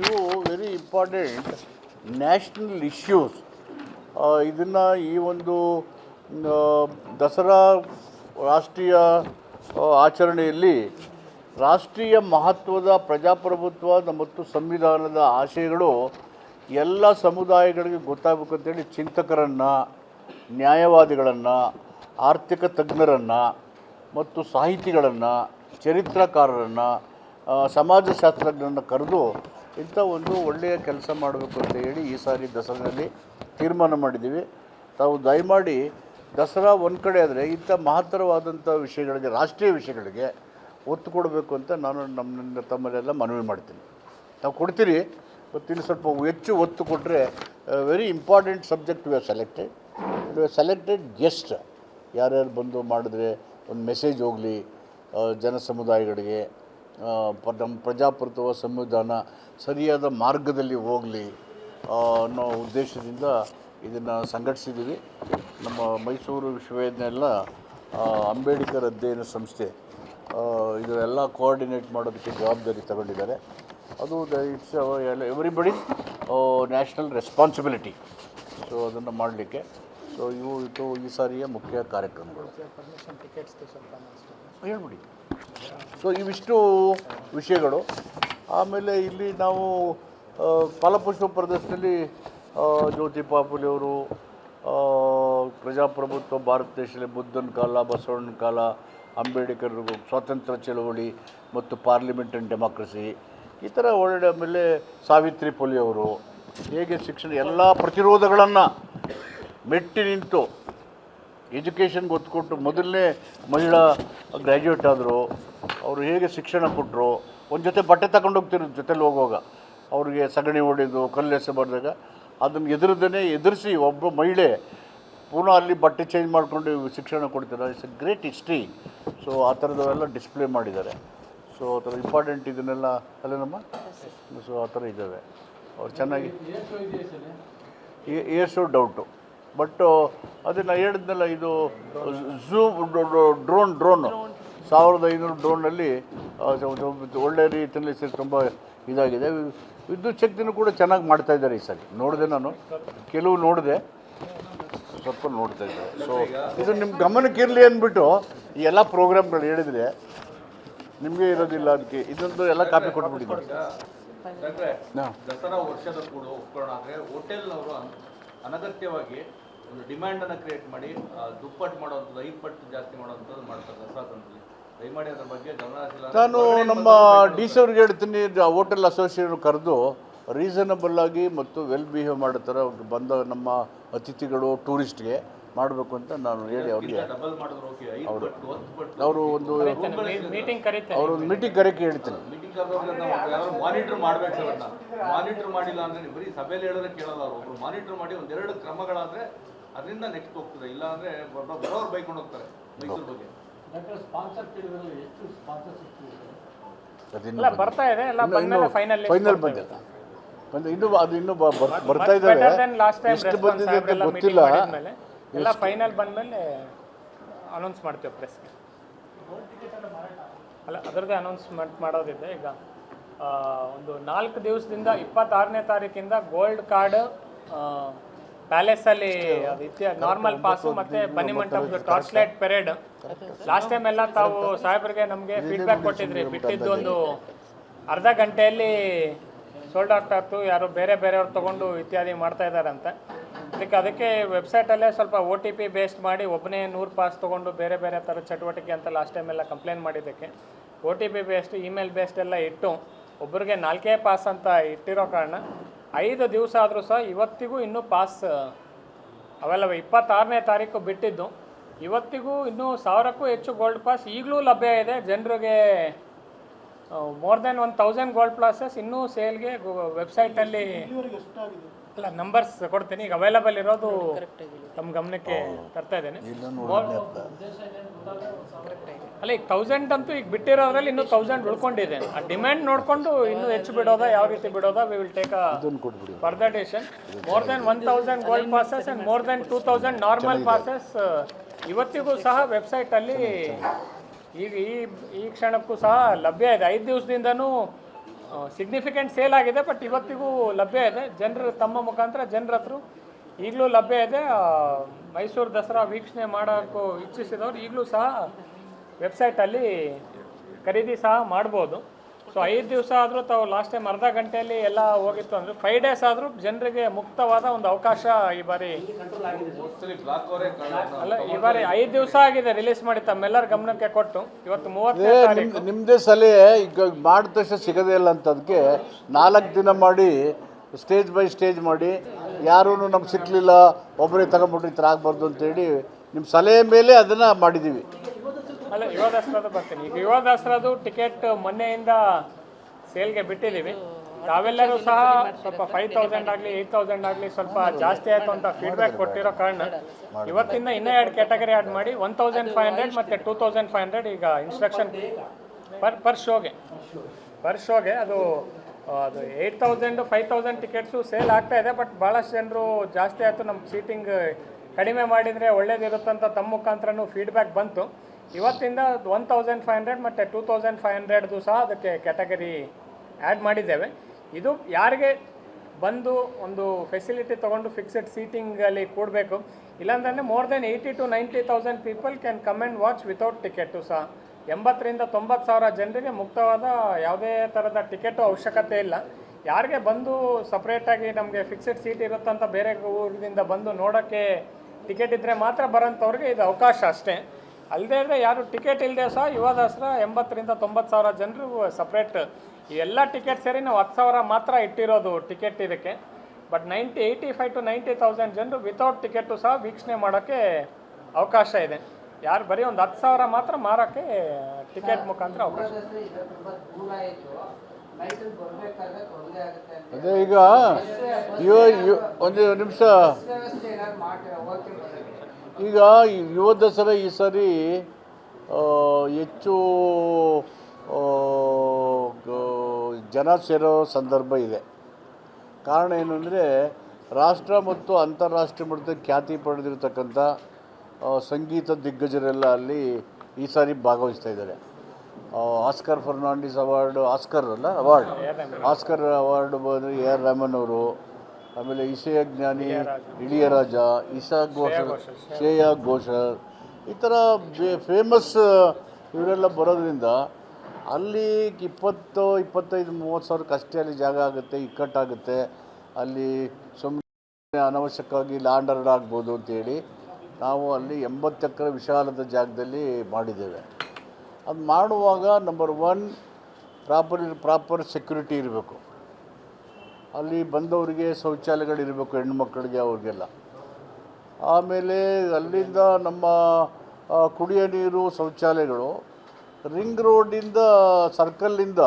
ಇವು ವೆರಿ ಇಂಪಾರ್ಟೆಂಟ್ ನ್ಯಾಷನಲ್ ಇಶ್ಯೂಸ್ ಇದನ್ನು ಈ ಒಂದು ದಸರಾ ರಾಷ್ಟ್ರೀಯ ಆಚರಣೆಯಲ್ಲಿ ರಾಷ್ಟ್ರೀಯ ಮಹತ್ವದ ಪ್ರಜಾಪ್ರಭುತ್ವ ಮತ್ತು ಸಂವಿಧಾನದ ಆಶಯಗಳು ಎಲ್ಲ ಸಮುದಾಯಗಳಿಗೆ ಗೊತ್ತಾಗಬೇಕು ಅಂತೇಳಿ ಚಿಂತಕರನ್ನು, ನ್ಯಾಯವಾದಿಗಳನ್ನು, ಆರ್ಥಿಕ ತಜ್ಞರನ್ನು ಮತ್ತು ಸಾಹಿತಿಗಳನ್ನು, ಚರಿತ್ರಕಾರರನ್ನು ಸಮಾಜಶಾಸ್ತ್ರಜ್ಞರನ್ನು ಕರೆದು ಇಂಥ ಒಂದು ಒಳ್ಳೆಯ ಕೆಲಸ ಮಾಡಬೇಕು ಅಂತ ಹೇಳಿ ಈ ಸಾರಿ ದಸರಾದಲ್ಲಿ ತೀರ್ಮಾನ ಮಾಡಿದ್ದೀವಿ. ತಾವು ದಯಮಾಡಿ ದಸರಾ ಒಂದು ಕಡೆ ಆದರೆ ಇಂಥ ಮಹತ್ತರವಾದಂಥ ವಿಷಯಗಳಿಗೆ, ರಾಷ್ಟ್ರೀಯ ವಿಷಯಗಳಿಗೆ ಒತ್ತು ಕೊಡಬೇಕು ಅಂತ ನಾನು ನಮ್ಮನ್ನ ತಮ್ಮಲ್ಲೆಲ್ಲ ಮನವಿ ಮಾಡ್ತೀನಿ. ನಾವು ಕೊಡ್ತೀರಿ ಮತ್ತು ಇಲ್ಲಿ ಸ್ವಲ್ಪ ಹೆಚ್ಚು ಒತ್ತು ಕೊಟ್ಟರೆ very important subject we are selected we are selected guest ಯಾರ್ಯಾರು ಬಂದು ಮಾಡಿದ್ರೆ ಒಂದು ಮೆಸೇಜ್ ಹೋಗಲಿ ಜನ ಸಮುದಾಯಗಳಿಗೆ ನಮ್ಮ ಪ್ರಜಾಪ್ರಭುತ್ವ ಸಂವಿಧಾನ ಸರಿಯಾದ ಮಾರ್ಗದಲ್ಲಿ ಹೋಗಲಿ ಅನ್ನೋ ಉದ್ದೇಶದಿಂದ ಇದನ್ನು ಸಂಘಟಿಸಿದ್ದೀವಿ. ನಮ್ಮ ಮೈಸೂರು ವಿಶ್ವವಿದ್ಯಾನಿಲಯ ಅಂಬೇಡ್ಕರ್ ಅಧ್ಯಯನ ಸಂಸ್ಥೆ ಇದು ಎಲ್ಲ ಕೋಆರ್ಡಿನೇಟ್ ಮಾಡೋದಕ್ಕೆ ಜವಾಬ್ದಾರಿ ತಗೊಂಡಿದ್ದಾರೆ. ಅದು it's everybody national responsibility so ಅದನ್ನು ಮಾಡಲಿಕ್ಕೆ. ಸೊ ಇವು ಇದು ಈ ಸಾರಿಯ ಮುಖ್ಯ ಕಾರ್ಯಕ್ರಮಗಳು. ಹೇಳ್ಬಿಡಿ. ಸೊ ಇವಿಷ್ಟು ವಿಷಯಗಳು. ಆಮೇಲೆ ಇಲ್ಲಿ ನಾವು ಫಲಪುಷ್ಪ ಪ್ರದೇಶದಲ್ಲಿ ಜ್ಯೋತಿ ಪಾಪುಲಿಯವರು ಪ್ರಜಾಪ್ರಭುತ್ವ, ಭಾರತ ದೇಶದಲ್ಲಿ ಬುದ್ಧನ ಕಾಲ, ಬಸವಣ್ಣನ ಕಾಲ ಅಂಬೇಡ್ಕರ್ ಸ್ವಾತಂತ್ರ್ಯ ಚಳವಳಿ ಮತ್ತು ಪಾರ್ಲಿಮೆಂಟ್ ಆ್ಯಂಡ್ ಡೆಮಾಕ್ರಸಿ, ಈ ಥರ ಒಳ್ಳೆ ಆಮೇಲೆ ಸಾವಿತ್ರಿ ಪುಲಿ ಅವರು ಹೇಗೆ ಶಿಕ್ಷಣ, ಎಲ್ಲ ಪ್ರತಿರೋಧಗಳನ್ನು ಮೆಟ್ಟಿ ನಿಂತು ಎಜುಕೇಷನ್ ಒತ್ತು ಕೊಟ್ಟು ಮೊದಲನೇ ಮಹಿಳಾ ಗ್ರ್ಯಾಜುಯೇಟ್ ಆದರು, ಅವರು ಹೇಗೆ ಶಿಕ್ಷಣ ಕೊಟ್ಟರು ಒಂದು ಜೊತೆ ಬಟ್ಟೆ ತಗೊಂಡು ಹೋಗ್ತಿರೋ ಜೊತೆಲಿ ಹೋಗುವಾಗ. ಅವ್ರಿಗೆ ಸಗಣಿ ಹೊಡೆದು ಕಲ್ಲು ಬಡ್ದಾಗ ಅದನ್ನು ಎದುರದೇ ಎದುರಿಸಿ ಒಬ್ಬ ಮಹಿಳೆ ಪುನಃ ಅಲ್ಲಿ ಬಟ್ಟೆ ಚೇಂಜ್ ಮಾಡಿಕೊಂಡು ಶಿಕ್ಷಣ ಕೊಡ್ತಾರೆ? It's a great history so ಆ ಥರದವೆಲ್ಲ ಡಿಸ್ಪ್ಲೇ ಮಾಡಿದ್ದಾರೆ. ಸೊ ಆ ಥರ ಇಂಪಾರ್ಟೆಂಟ್ ಇದನ್ನೆಲ್ಲ ಅಲ್ಲೇನಮ್ಮ? ಸೊ ಆ ಥರ ಇದ್ದಾವೆ. ಅವ್ರು ಚೆನ್ನಾಗಿ ಏರ್ ಶೋ ಡೌಟು ಬಟ್ ಅದೇ ನಾ ಹೇಳಿದ್ನಲ್ಲ ಇದು ಝೂಮ್ ಡ್ರೋನ್ ಡ್ರೋನು ಸಾವಿರದ ಐನೂರು ಡ್ರೋನಲ್ಲಿ ಒಳ್ಳೆ ರೀತಿಯಲ್ಲಿ ತುಂಬ ಇದಾಗಿದೆ. ವಿದ್ಯುತ್ ಶಕ್ತಿನೂ ಕೂಡ ಚೆನ್ನಾಗಿ ಮಾಡ್ತಾ ಇದ್ದಾರೆ ಈ ಸಲ ನೋಡಿದೆ ನಾನು. ಕೆಲವು ನೋಡಿದೆ. ಸ್ವಲ್ಪ ನೋಡ್ತಾ ಇದ್ದಾರೆ ಸೊ ಇದು ನಿಮ್ಮ ಗಮನಕ್ಕೆ ಇರಲಿ ಅಂದ್ಬಿಟ್ಟು ಈ ಎಲ್ಲ ಪ್ರೋಗ್ರಾಮ್ಗಳು ಹೇಳಿದರೆ ನಿಮಗೆ ಇರೋದಿಲ್ಲ ಅದಕ್ಕೆ. ಇದೊಂದು ಎಲ್ಲ ಕಾಪಿ ಕೊಟ್ಬಿಟ್ಟಿದ್ದಾರೆ ದಸರಾ ವರ್ಷದ ಕೂಡ ಉಪಕರಣ ಆದರೆ ಹೋಟೆಲ್ನವರು ಅನಗತ್ಯವಾಗಿ ಒಂದು ಡಿಮ್ಯಾಂಡನ್ನು ಕ್ರಿಯೇಟ್ ಮಾಡಿ ದುಪ್ಪಟ್ಟು ಮಾಡೋವಂಥದ್ದು ಐದು ಪಟ್ಟು ಜಾಸ್ತಿ ಮಾಡೋವಂಥದ್ದು ಮಾಡ್ತಾರೆ ದಸರಾ ತಂತ್ರದಲ್ಲಿ ದಯಮಾಡಿ ಅದ್ರ ಬಗ್ಗೆ ಗಮನ ನಾನು ನಮ್ಮ ಡಿ ಸಿ ಅವ್ರಿಗೆ ಹೇಳ್ತೀನಿ ಹೋಟೆಲ್ ಅಸೋಸಿಯೇಷನ್ ಕರೆದು ರೀಸನಬಲ್ ಆಗಿ ಮತ್ತು ವೆಲ್ ಬಿಹೇವ್ ಮಾಡೋ ಥರ ಬಂದ ನಮ್ಮ ಅತಿಥಿಗಳು ಟೂರಿಸ್ಟ್ಗೆ ಮಾಡಬೇಕು ಅಂತ ನಾನು ಹೇಳಿ ಅವರಿಗೆ ಪಟ್ಟು ಅವರು ಒಂದು ಅವರು ಒಂದು ಮೀಟಿಂಗ್ ಕರೆಕ್ಕೆ ಹೇಳ್ತೀನಿ. ಮಾನಿಟರ್ ಮಾಡ್ಬೇಕು ಮಾನಿಟರ್ ಮಾಡಿಲ್ಲ ಅಂದ್ರೆ ಬರೀ ಸಭೆಯಲ್ಲಿ ಹೇಳಿದ್ರೆ ಕೇಳಲ್ಲ ಅವರು. ಒಬ್ರು ಮಾನಿಟರ್ ಮಾಡಿ ಒಂದೆರಡು ಕ್ರಮಗಳಾದ್ರೆ ಅದರಿಂದ ನೆಕ್ಸ್ಟ್ ಹೋಗ್ತದೆ. ಇಲ್ಲ ಅಂದ್ರೆ ಬರೋ- ಬರೋರು ಬೈಕೊಂಡು ಹೋಗ್ತಾರೆ ಮೈಸೂರು ಬಗ್ಗೆ. ಬರ್ತಾ ಇದೆ. ಎಲ್ಲ ಬಂದ್ಮೇಲೆ ಫೈನಲ್ ಫೈನಲ್ ಬಂದಿಲ್ಲ. ಬಂದ ಇನ್ನು ಅದು ಇನ್ನು ಬರ್ತಾ ಇದ್ದಾವೆ. ಎಷ್ಟು ಬಂದಿದೆ ಅಂತ ಗೊತ್ತಿಲ್ಲ. ಎಲ್ಲ ಫೈನಲ್ ಬಂದ್ಮೇಲೆ ಅನೌನ್ಸ್ ಮಾಡ್ತೀವಿ ಪ್ರೆಸ್ಗೆ ಅಲ್ಲ ಅದರದ್ದೇ ಅನೌನ್ಸ್ಮೆಂಟ್ ಮಾಡೋದಿದೆ. ಈಗ ಒಂದು ನಾಲ್ಕು ದಿವಸದಿಂದ ಇಪ್ಪತ್ತಾರನೇ ತಾರೀಕಿಂದ ಗೋಲ್ಡ್ ಕಾರ್ಡ್ ಪ್ಯಾಲೇಸಲ್ಲಿ ಅಲ್ಲಿ ನಾರ್ಮಲ್ ಪಾಸು ಮತ್ತೆ ಬನ್ನಿ ಮಂಟಪದ torch light parade last time ಎಲ್ಲ ತಾವು ಸಾಹೇಬ್ರಿಗೆ ನಮಗೆ ಫೀಡ್ಬ್ಯಾಕ್ ಕೊಟ್ಟಿದ್ರಿ. ಬಿಟ್ಟಿದ್ದು ಒಂದು ಅರ್ಧ ಗಂಟೆಯಲ್ಲಿ ಸೋಲ್ಡ್ ಆಗ್ತು ಯಾರು ಬೇರೆ ಬೇರೆಯವ್ರು ತೊಗೊಂಡು ಇತ್ಯಾದಿ ಮಾಡ್ತಾ ಇದ್ದಾರಂತೆ. ಅದಕ್ಕೆ ಅದಕ್ಕೆ ವೆಬ್ಸೈಟಲ್ಲೇ ಸ್ವಲ್ಪ ಒ ಟಿ ಪಿ ಬೇಸ್ಡ್ ಮಾಡಿ ಒಬ್ಬನೇ ನೂರು ಪಾಸ್ ತೊಗೊಂಡು ಬೇರೆ ಬೇರೆ ಥರ ಚಟುವಟಿಕೆ ಅಂತ ಲಾಸ್ಟ್ ಟೈಮ್ ಎಲ್ಲ ಕಂಪ್ಲೇಂಟ್ ಮಾಡಿದ್ದಕ್ಕೆ O T P based email based ಎಲ್ಲ ಇಟ್ಟು ಒಬ್ಬರಿಗೆ ನಾಲ್ಕೇ ಪಾಸ್ ಅಂತ ಇಟ್ಟಿರೋ ಕಾರಣ ಐದು ದಿವಸ ಆದರೂ ಸಹ ಇವತ್ತಿಗೂ ಇನ್ನೂ ಪಾಸ್ ಅವೆಲ್ಲ ಇಪ್ಪತ್ತಾರನೇ ತಾರೀಕು ಬಿಟ್ಟಿದ್ದು. ಇವತ್ತಿಗೂ ಇನ್ನೂ ಸಾವಿರಕ್ಕೂ ಹೆಚ್ಚು ಗೋಲ್ಡ್ ಪಾಸ್ ಈಗಲೂ ಲಭ್ಯ ಇದೆ. ಜನರಿಗೆ more than one thousand gold passes ಇನ್ನೂ ಸೇಲ್ಗೆ ವೆಬ್ಸೈಟಲ್ಲಿ ಅಲ್ಲ ನಂಬರ್ಸ್ ಕೊಡ್ತೀನಿ. ಈಗ ಅವೈಲಬಲ್ ಇರೋದು ತಮ್ಮ ಗಮನಕ್ಕೆ ತರ್ತಾ ಇದ್ದೇನೆ. ಅಲ್ಲ ಈಗ ತೌಸಂಡ್ ಅಂತೂ ಈಗ ಬಿಟ್ಟಿರೋದ್ರಲ್ಲಿ ಇನ್ನೂ ತೌಸಂಡ್ ಉಳ್ಕೊಂಡಿದೆ. ಆ ಡಿಮ್ಯಾಂಡ್ ನೋಡಿಕೊಂಡು ಇನ್ನೂ ಹೆಚ್ಚು ಬಿಡೋದಾ ಯಾವ ರೀತಿ ಬಿಡೋದಾ we will take a further decision more than one thousand gold passes and more than two thousand normal passes ಇವತ್ತಿಗೂ ಸಹ ವೆಬ್ಸೈಟಲ್ಲಿ ಈಗ ಈ ಈ ಕ್ಷಣಕ್ಕೂ ಸಹ ಲಭ್ಯ ಇದೆ. ಐದು ದಿವಸದಿಂದನೂ ಸಿಗ್ನಿಫಿಕೆಂಟ್ ಸೇಲ್ ಆಗಿದೆ ಬಟ್ ಇವತ್ತಿಗೂ ಲಭ್ಯ ಇದೆ. ಜನರು ತಮ್ಮ ಮುಖಾಂತರ ಜನರ ಹತ್ರ ಈಗಲೂ ಲಭ್ಯ ಇದೆ. ಮೈಸೂರು ದಸರಾ ವೀಕ್ಷಣೆ ಮಾಡೋಕ್ಕೂ ಇಚ್ಛಿಸಿದವರು ಈಗಲೂ ಸಹ ವೆಬ್ಸೈಟಲ್ಲಿ ಖರೀದಿ ಸಹ ಮಾಡ್ಬೋದು. ಸೊ ಐದು ದಿವಸ ಆದರೂ ತಾವು ಲಾಸ್ಟ್ ಟೈಮ್ ಅರ್ಧ ಗಂಟೆಯಲ್ಲಿ ಎಲ್ಲ ಹೋಗಿತ್ತು ಅಂದರೆ ಫೈವ್ ಡೇಸ್ ಆದರೂ ಜನರಿಗೆ ಮುಕ್ತವಾದ ಒಂದು ಅವಕಾಶ ಈ ಬಾರಿ. ಮೋಸ್ಟ್ಲಿ ಬ್ಲಾಕ್ ಅವರೇ ಅಲ್ಲ ಈ ಬಾರಿ ಐದು ದಿವಸ ಆಗಿದೆ ರಿಲೀಸ್ ಮಾಡಿ ತಮ್ಮೆಲ್ಲರ ಗಮನಕ್ಕೆ ಕೊಟ್ಟು. ಇವತ್ತು ಮೂವತ್ತನೇ ಏ ತಾರೀಕು. ನಿಮ್ಮದೇ ಸಲಹೆ ಈಗ ಮಾಡಿದ ತಕ್ಷಣ ಸಿಗೋದೇ ಇಲ್ಲ ಅಂತ ಅದಕ್ಕೆ ನಾಲ್ಕು ದಿನ ಮಾಡಿ ಸ್ಟೇಜ್ ಬೈ ಸ್ಟೇಜ್ ಮಾಡಿ ಯಾರೂ ನಮ್ಗೆ ಸಿಕ್ಕಲಿಲ್ಲ ಒಬ್ಬರೇ ತಗೊಂಬಿಟ್ಟು ಈ ಥರ ಆಗಬಾರ್ದು ಅಂತೇಳಿ ನಿಮ್ಮ ಸಲಹೆ ಮೇಲೆ ಅದನ್ನು ಮಾಡಿದ್ದೀವಿ ಅಲ್ಲ ಯುವ ದಸರಾದು ಬರ್ತೀನಿ. ಈಗ ಯುವ ದಸರಾದು ಟಿಕೆಟ್ ಮೊನ್ನೆಯಿಂದ ಸೇಲ್ಗೆ ಬಿಟ್ಟಿದ್ದೀವಿ. ತಾವೆಲ್ಲರೂ ಸಹ ಸ್ವಲ್ಪ ಫೈವ್ ತೌಸಂಡ್ ಆಗಲಿ ಏಯ್ಟ್ ತೌಸಂಡ್ ಆಗಲಿ ಸ್ವಲ್ಪ ಜಾಸ್ತಿ ಆಯಿತು ಅಂತ ಫೀಡ್ಬ್ಯಾಕ್ ಕೊಟ್ಟಿರೋ ಕಾರಣ ಇವತ್ತಿಂದ ಇನ್ನೂ ಎರಡು ಕ್ಯಾಟಗರಿ ಆ್ಯಡ್ ಮಾಡಿ ಒನ್ ತೌಸಂಡ್ ಫೈವ್ ಹಂಡ್ರೆಡ್ ಮತ್ತು ಟೂ ತೌಸಂಡ್ ಫೈವ್ ಹಂಡ್ರೆಡ್ ಈಗ ಇನ್ಸ್ಟ್ರಕ್ಷನ್ ಪರ್ ಪರ್ ಶೋಗೆ ಪರ್ ಶೋಗೆ ಅದು ಅದು eight thousand five thousand tickets sale ಆಗ್ತಾ ಇದೆ ಬಟ್ ಭಾಳಷ್ಟು ಜನರು ಜಾಸ್ತಿ ಆಯಿತು. ನಮ್ಮ ಸೀಟಿಂಗ್ ಕಡಿಮೆ ಮಾಡಿದರೆ ಒಳ್ಳೇದಿರುತ್ತಂತ ತಮ್ಮ ಮುಖಾಂತರನೂ ಫೀಡ್ಬ್ಯಾಕ್ ಬಂತು. ಇವತ್ತಿಂದ ಒನ್ ತೌಸಂಡ್ ಫೈವ್ ಹಂಡ್ರೆಡ್ ಮತ್ತು ಟೂ ತೌಸಂಡ್ ಫೈವ್ ಹಂಡ್ರೆಡ್ದು ಸಹ ಅದಕ್ಕೆ ಕ್ಯಾಟಗರಿ ಆ್ಯಡ್ ಮಾಡಿದ್ದೇವೆ. ಇದು ಯಾರಿಗೆ ಬಂದು ಒಂದು ಫೆಸಿಲಿಟಿ ತೊಗೊಂಡು ಫಿಕ್ಸೆಡ್ ಸೀಟಿಂಗಲ್ಲಿ ಕೂಡಬೇಕು, ಇಲ್ಲಾಂದ್ರೆ more than eighty to ninety thousand people can come and watch without ticket ಸಹ. ಎಂಬತ್ತರಿಂದ ತೊಂಬತ್ತು ಸಾವಿರ ಜನರಿಗೆ ಮುಕ್ತವಾದ ಯಾವುದೇ ಥರದ ಟಿಕೆಟು ಅವಶ್ಯಕತೆ ಇಲ್ಲ. ಯಾರಿಗೆ ಬಂದು ಸಪ್ರೇಟಾಗಿ ನಮಗೆ ಫಿಕ್ಸೆಡ್ ಸೀಟ್ ಇರುತ್ತಂತ ಬೇರೆ ಊರಿನಿಂದ ಬಂದು ನೋಡೋಕ್ಕೆ ಟಿಕೆಟ್ ಇದ್ದರೆ ಮಾತ್ರ ಬರೋಂಥವ್ರಿಗೆ ಇದು ಅವಕಾಶ ಅಷ್ಟೇ. ಅಲ್ಲದೆ ಇದ್ರೆ ಯಾರು ಟಿಕೆಟ್ ಇಲ್ಲದೆ ಸಹ ಯುವ ದಸರಾ ಎಂಬತ್ತರಿಂದ ತೊಂಬತ್ತು ಸಾವಿರ ಜನರು ಸಪ್ರೇಟ್ ಈ ಎಲ್ಲ ಟಿಕೆಟ್ ಸೇರಿ ನಾವು ಹತ್ತು ಸಾವಿರ ಮಾತ್ರ ಇಟ್ಟಿರೋದು ಟಿಕೆಟ್ ಇದಕ್ಕೆ. But ninety eighty five to ninety thousand ಜನರು ವಿತೌಟ್ ಟಿಕೆಟು ಸಹ ವೀಕ್ಷಣೆ ಮಾಡೋಕ್ಕೆ ಅವಕಾಶ ಇದೆ. ಯಾರು ಬರೀ ಒಂದು ಹತ್ತು ಸಾವಿರ ಮಾತ್ರ ಮಾರೋಕ್ಕೆ ಟಿಕೆಟ್ ಮುಖಾಂತರ ಅವಕಾಶ ಅದೇ ಈಗ ಒಂದು ನಿಮಿಷ. ಈಗ ಈ ಯುವ ದಸರಾ ಈ ಸರಿ ಹೆಚ್ಚು ಜನ ಸೇರೋ ಸಂದರ್ಭ ಇದೆ. ಕಾರಣ ಏನು ಅಂದರೆ ರಾಷ್ಟ್ರ ಮತ್ತು ಅಂತಾರಾಷ್ಟ್ರೀಯ ಮಟ್ಟದ ಖ್ಯಾತಿ ಪಡೆದಿರತಕ್ಕಂಥ ಸಂಗೀತ ದಿಗ್ಗಜರೆಲ್ಲ ಅಲ್ಲಿ ಈ ಸಾರಿ ಭಾಗವಹಿಸ್ತಾ ಇದ್ದಾರೆ. ಆಸ್ಕರ್ ಫರ್ನಾಂಡಿಸ್ ಅವಾರ್ಡ್ ಆಸ್ಕರ್ ಅಲ್ಲ ಅವಾರ್ಡ್. ಆಸ್ಕರ್ ಅವಾರ್ಡ್ ಬಂದರೆ ಎ ಆರ್ ರೆಹಮಾನ್ ಅವರು ಆಮೇಲೆ ಇಸೆಯ ಜ್ಞಾನಿ ಇಳಿಯರಾಜ ಇಶಾ ಘೋಷ ಶ್ರೇಯಾ ಘೋಷ ಈ ಥರ ಫೇಮಸ್ ಇವರೆಲ್ಲ ಬರೋದ್ರಿಂದ ಅಲ್ಲಿ ಇಪ್ಪತ್ತು ಇಪ್ಪತ್ತೈದು ಮೂವತ್ತು ಸಾವಿರಕ್ಕೆ ಅಷ್ಟೇ ಅಲ್ಲಿ ಜಾಗ ಆಗುತ್ತೆ ಇಕ್ಕಟ್ಟಾಗುತ್ತೆ ಅಲ್ಲಿ ಸುಮ್ಮನೆ ಅನವಶ್ಯಕವಾಗಿ ಲ್ಯಾಂಡ್ ಆರ್ಡರ್ ಆಗ್ಬೋದು ಅಂತೇಳಿ ನಾವು ಅಲ್ಲಿ ಎಂಬತ್ತು ಎಕರೆ ವಿಶಾಲದ ಜಾಗದಲ್ಲಿ ಮಾಡಿದ್ದೇವೆ. ಅದು ಮಾಡುವಾಗ number one proper proper security ಇರಬೇಕು. ಅಲ್ಲಿ ಬಂದವರಿಗೆ ಶೌಚಾಲಯಗಳಿರಬೇಕು ಮಕ್ಕಳಿಗೆ ಅವ್ರಿಗೆಲ್ಲ. ಆಮೇಲೆ ಅಲ್ಲಿಂದ ನಮ್ಮ ಕುಡಿಯೋ ನೀರು ಶೌಚಾಲಯಗಳು, ರಿಂಗ್ ರೋಡಿಂದ ಸರ್ಕಲ್ಲಿಂದ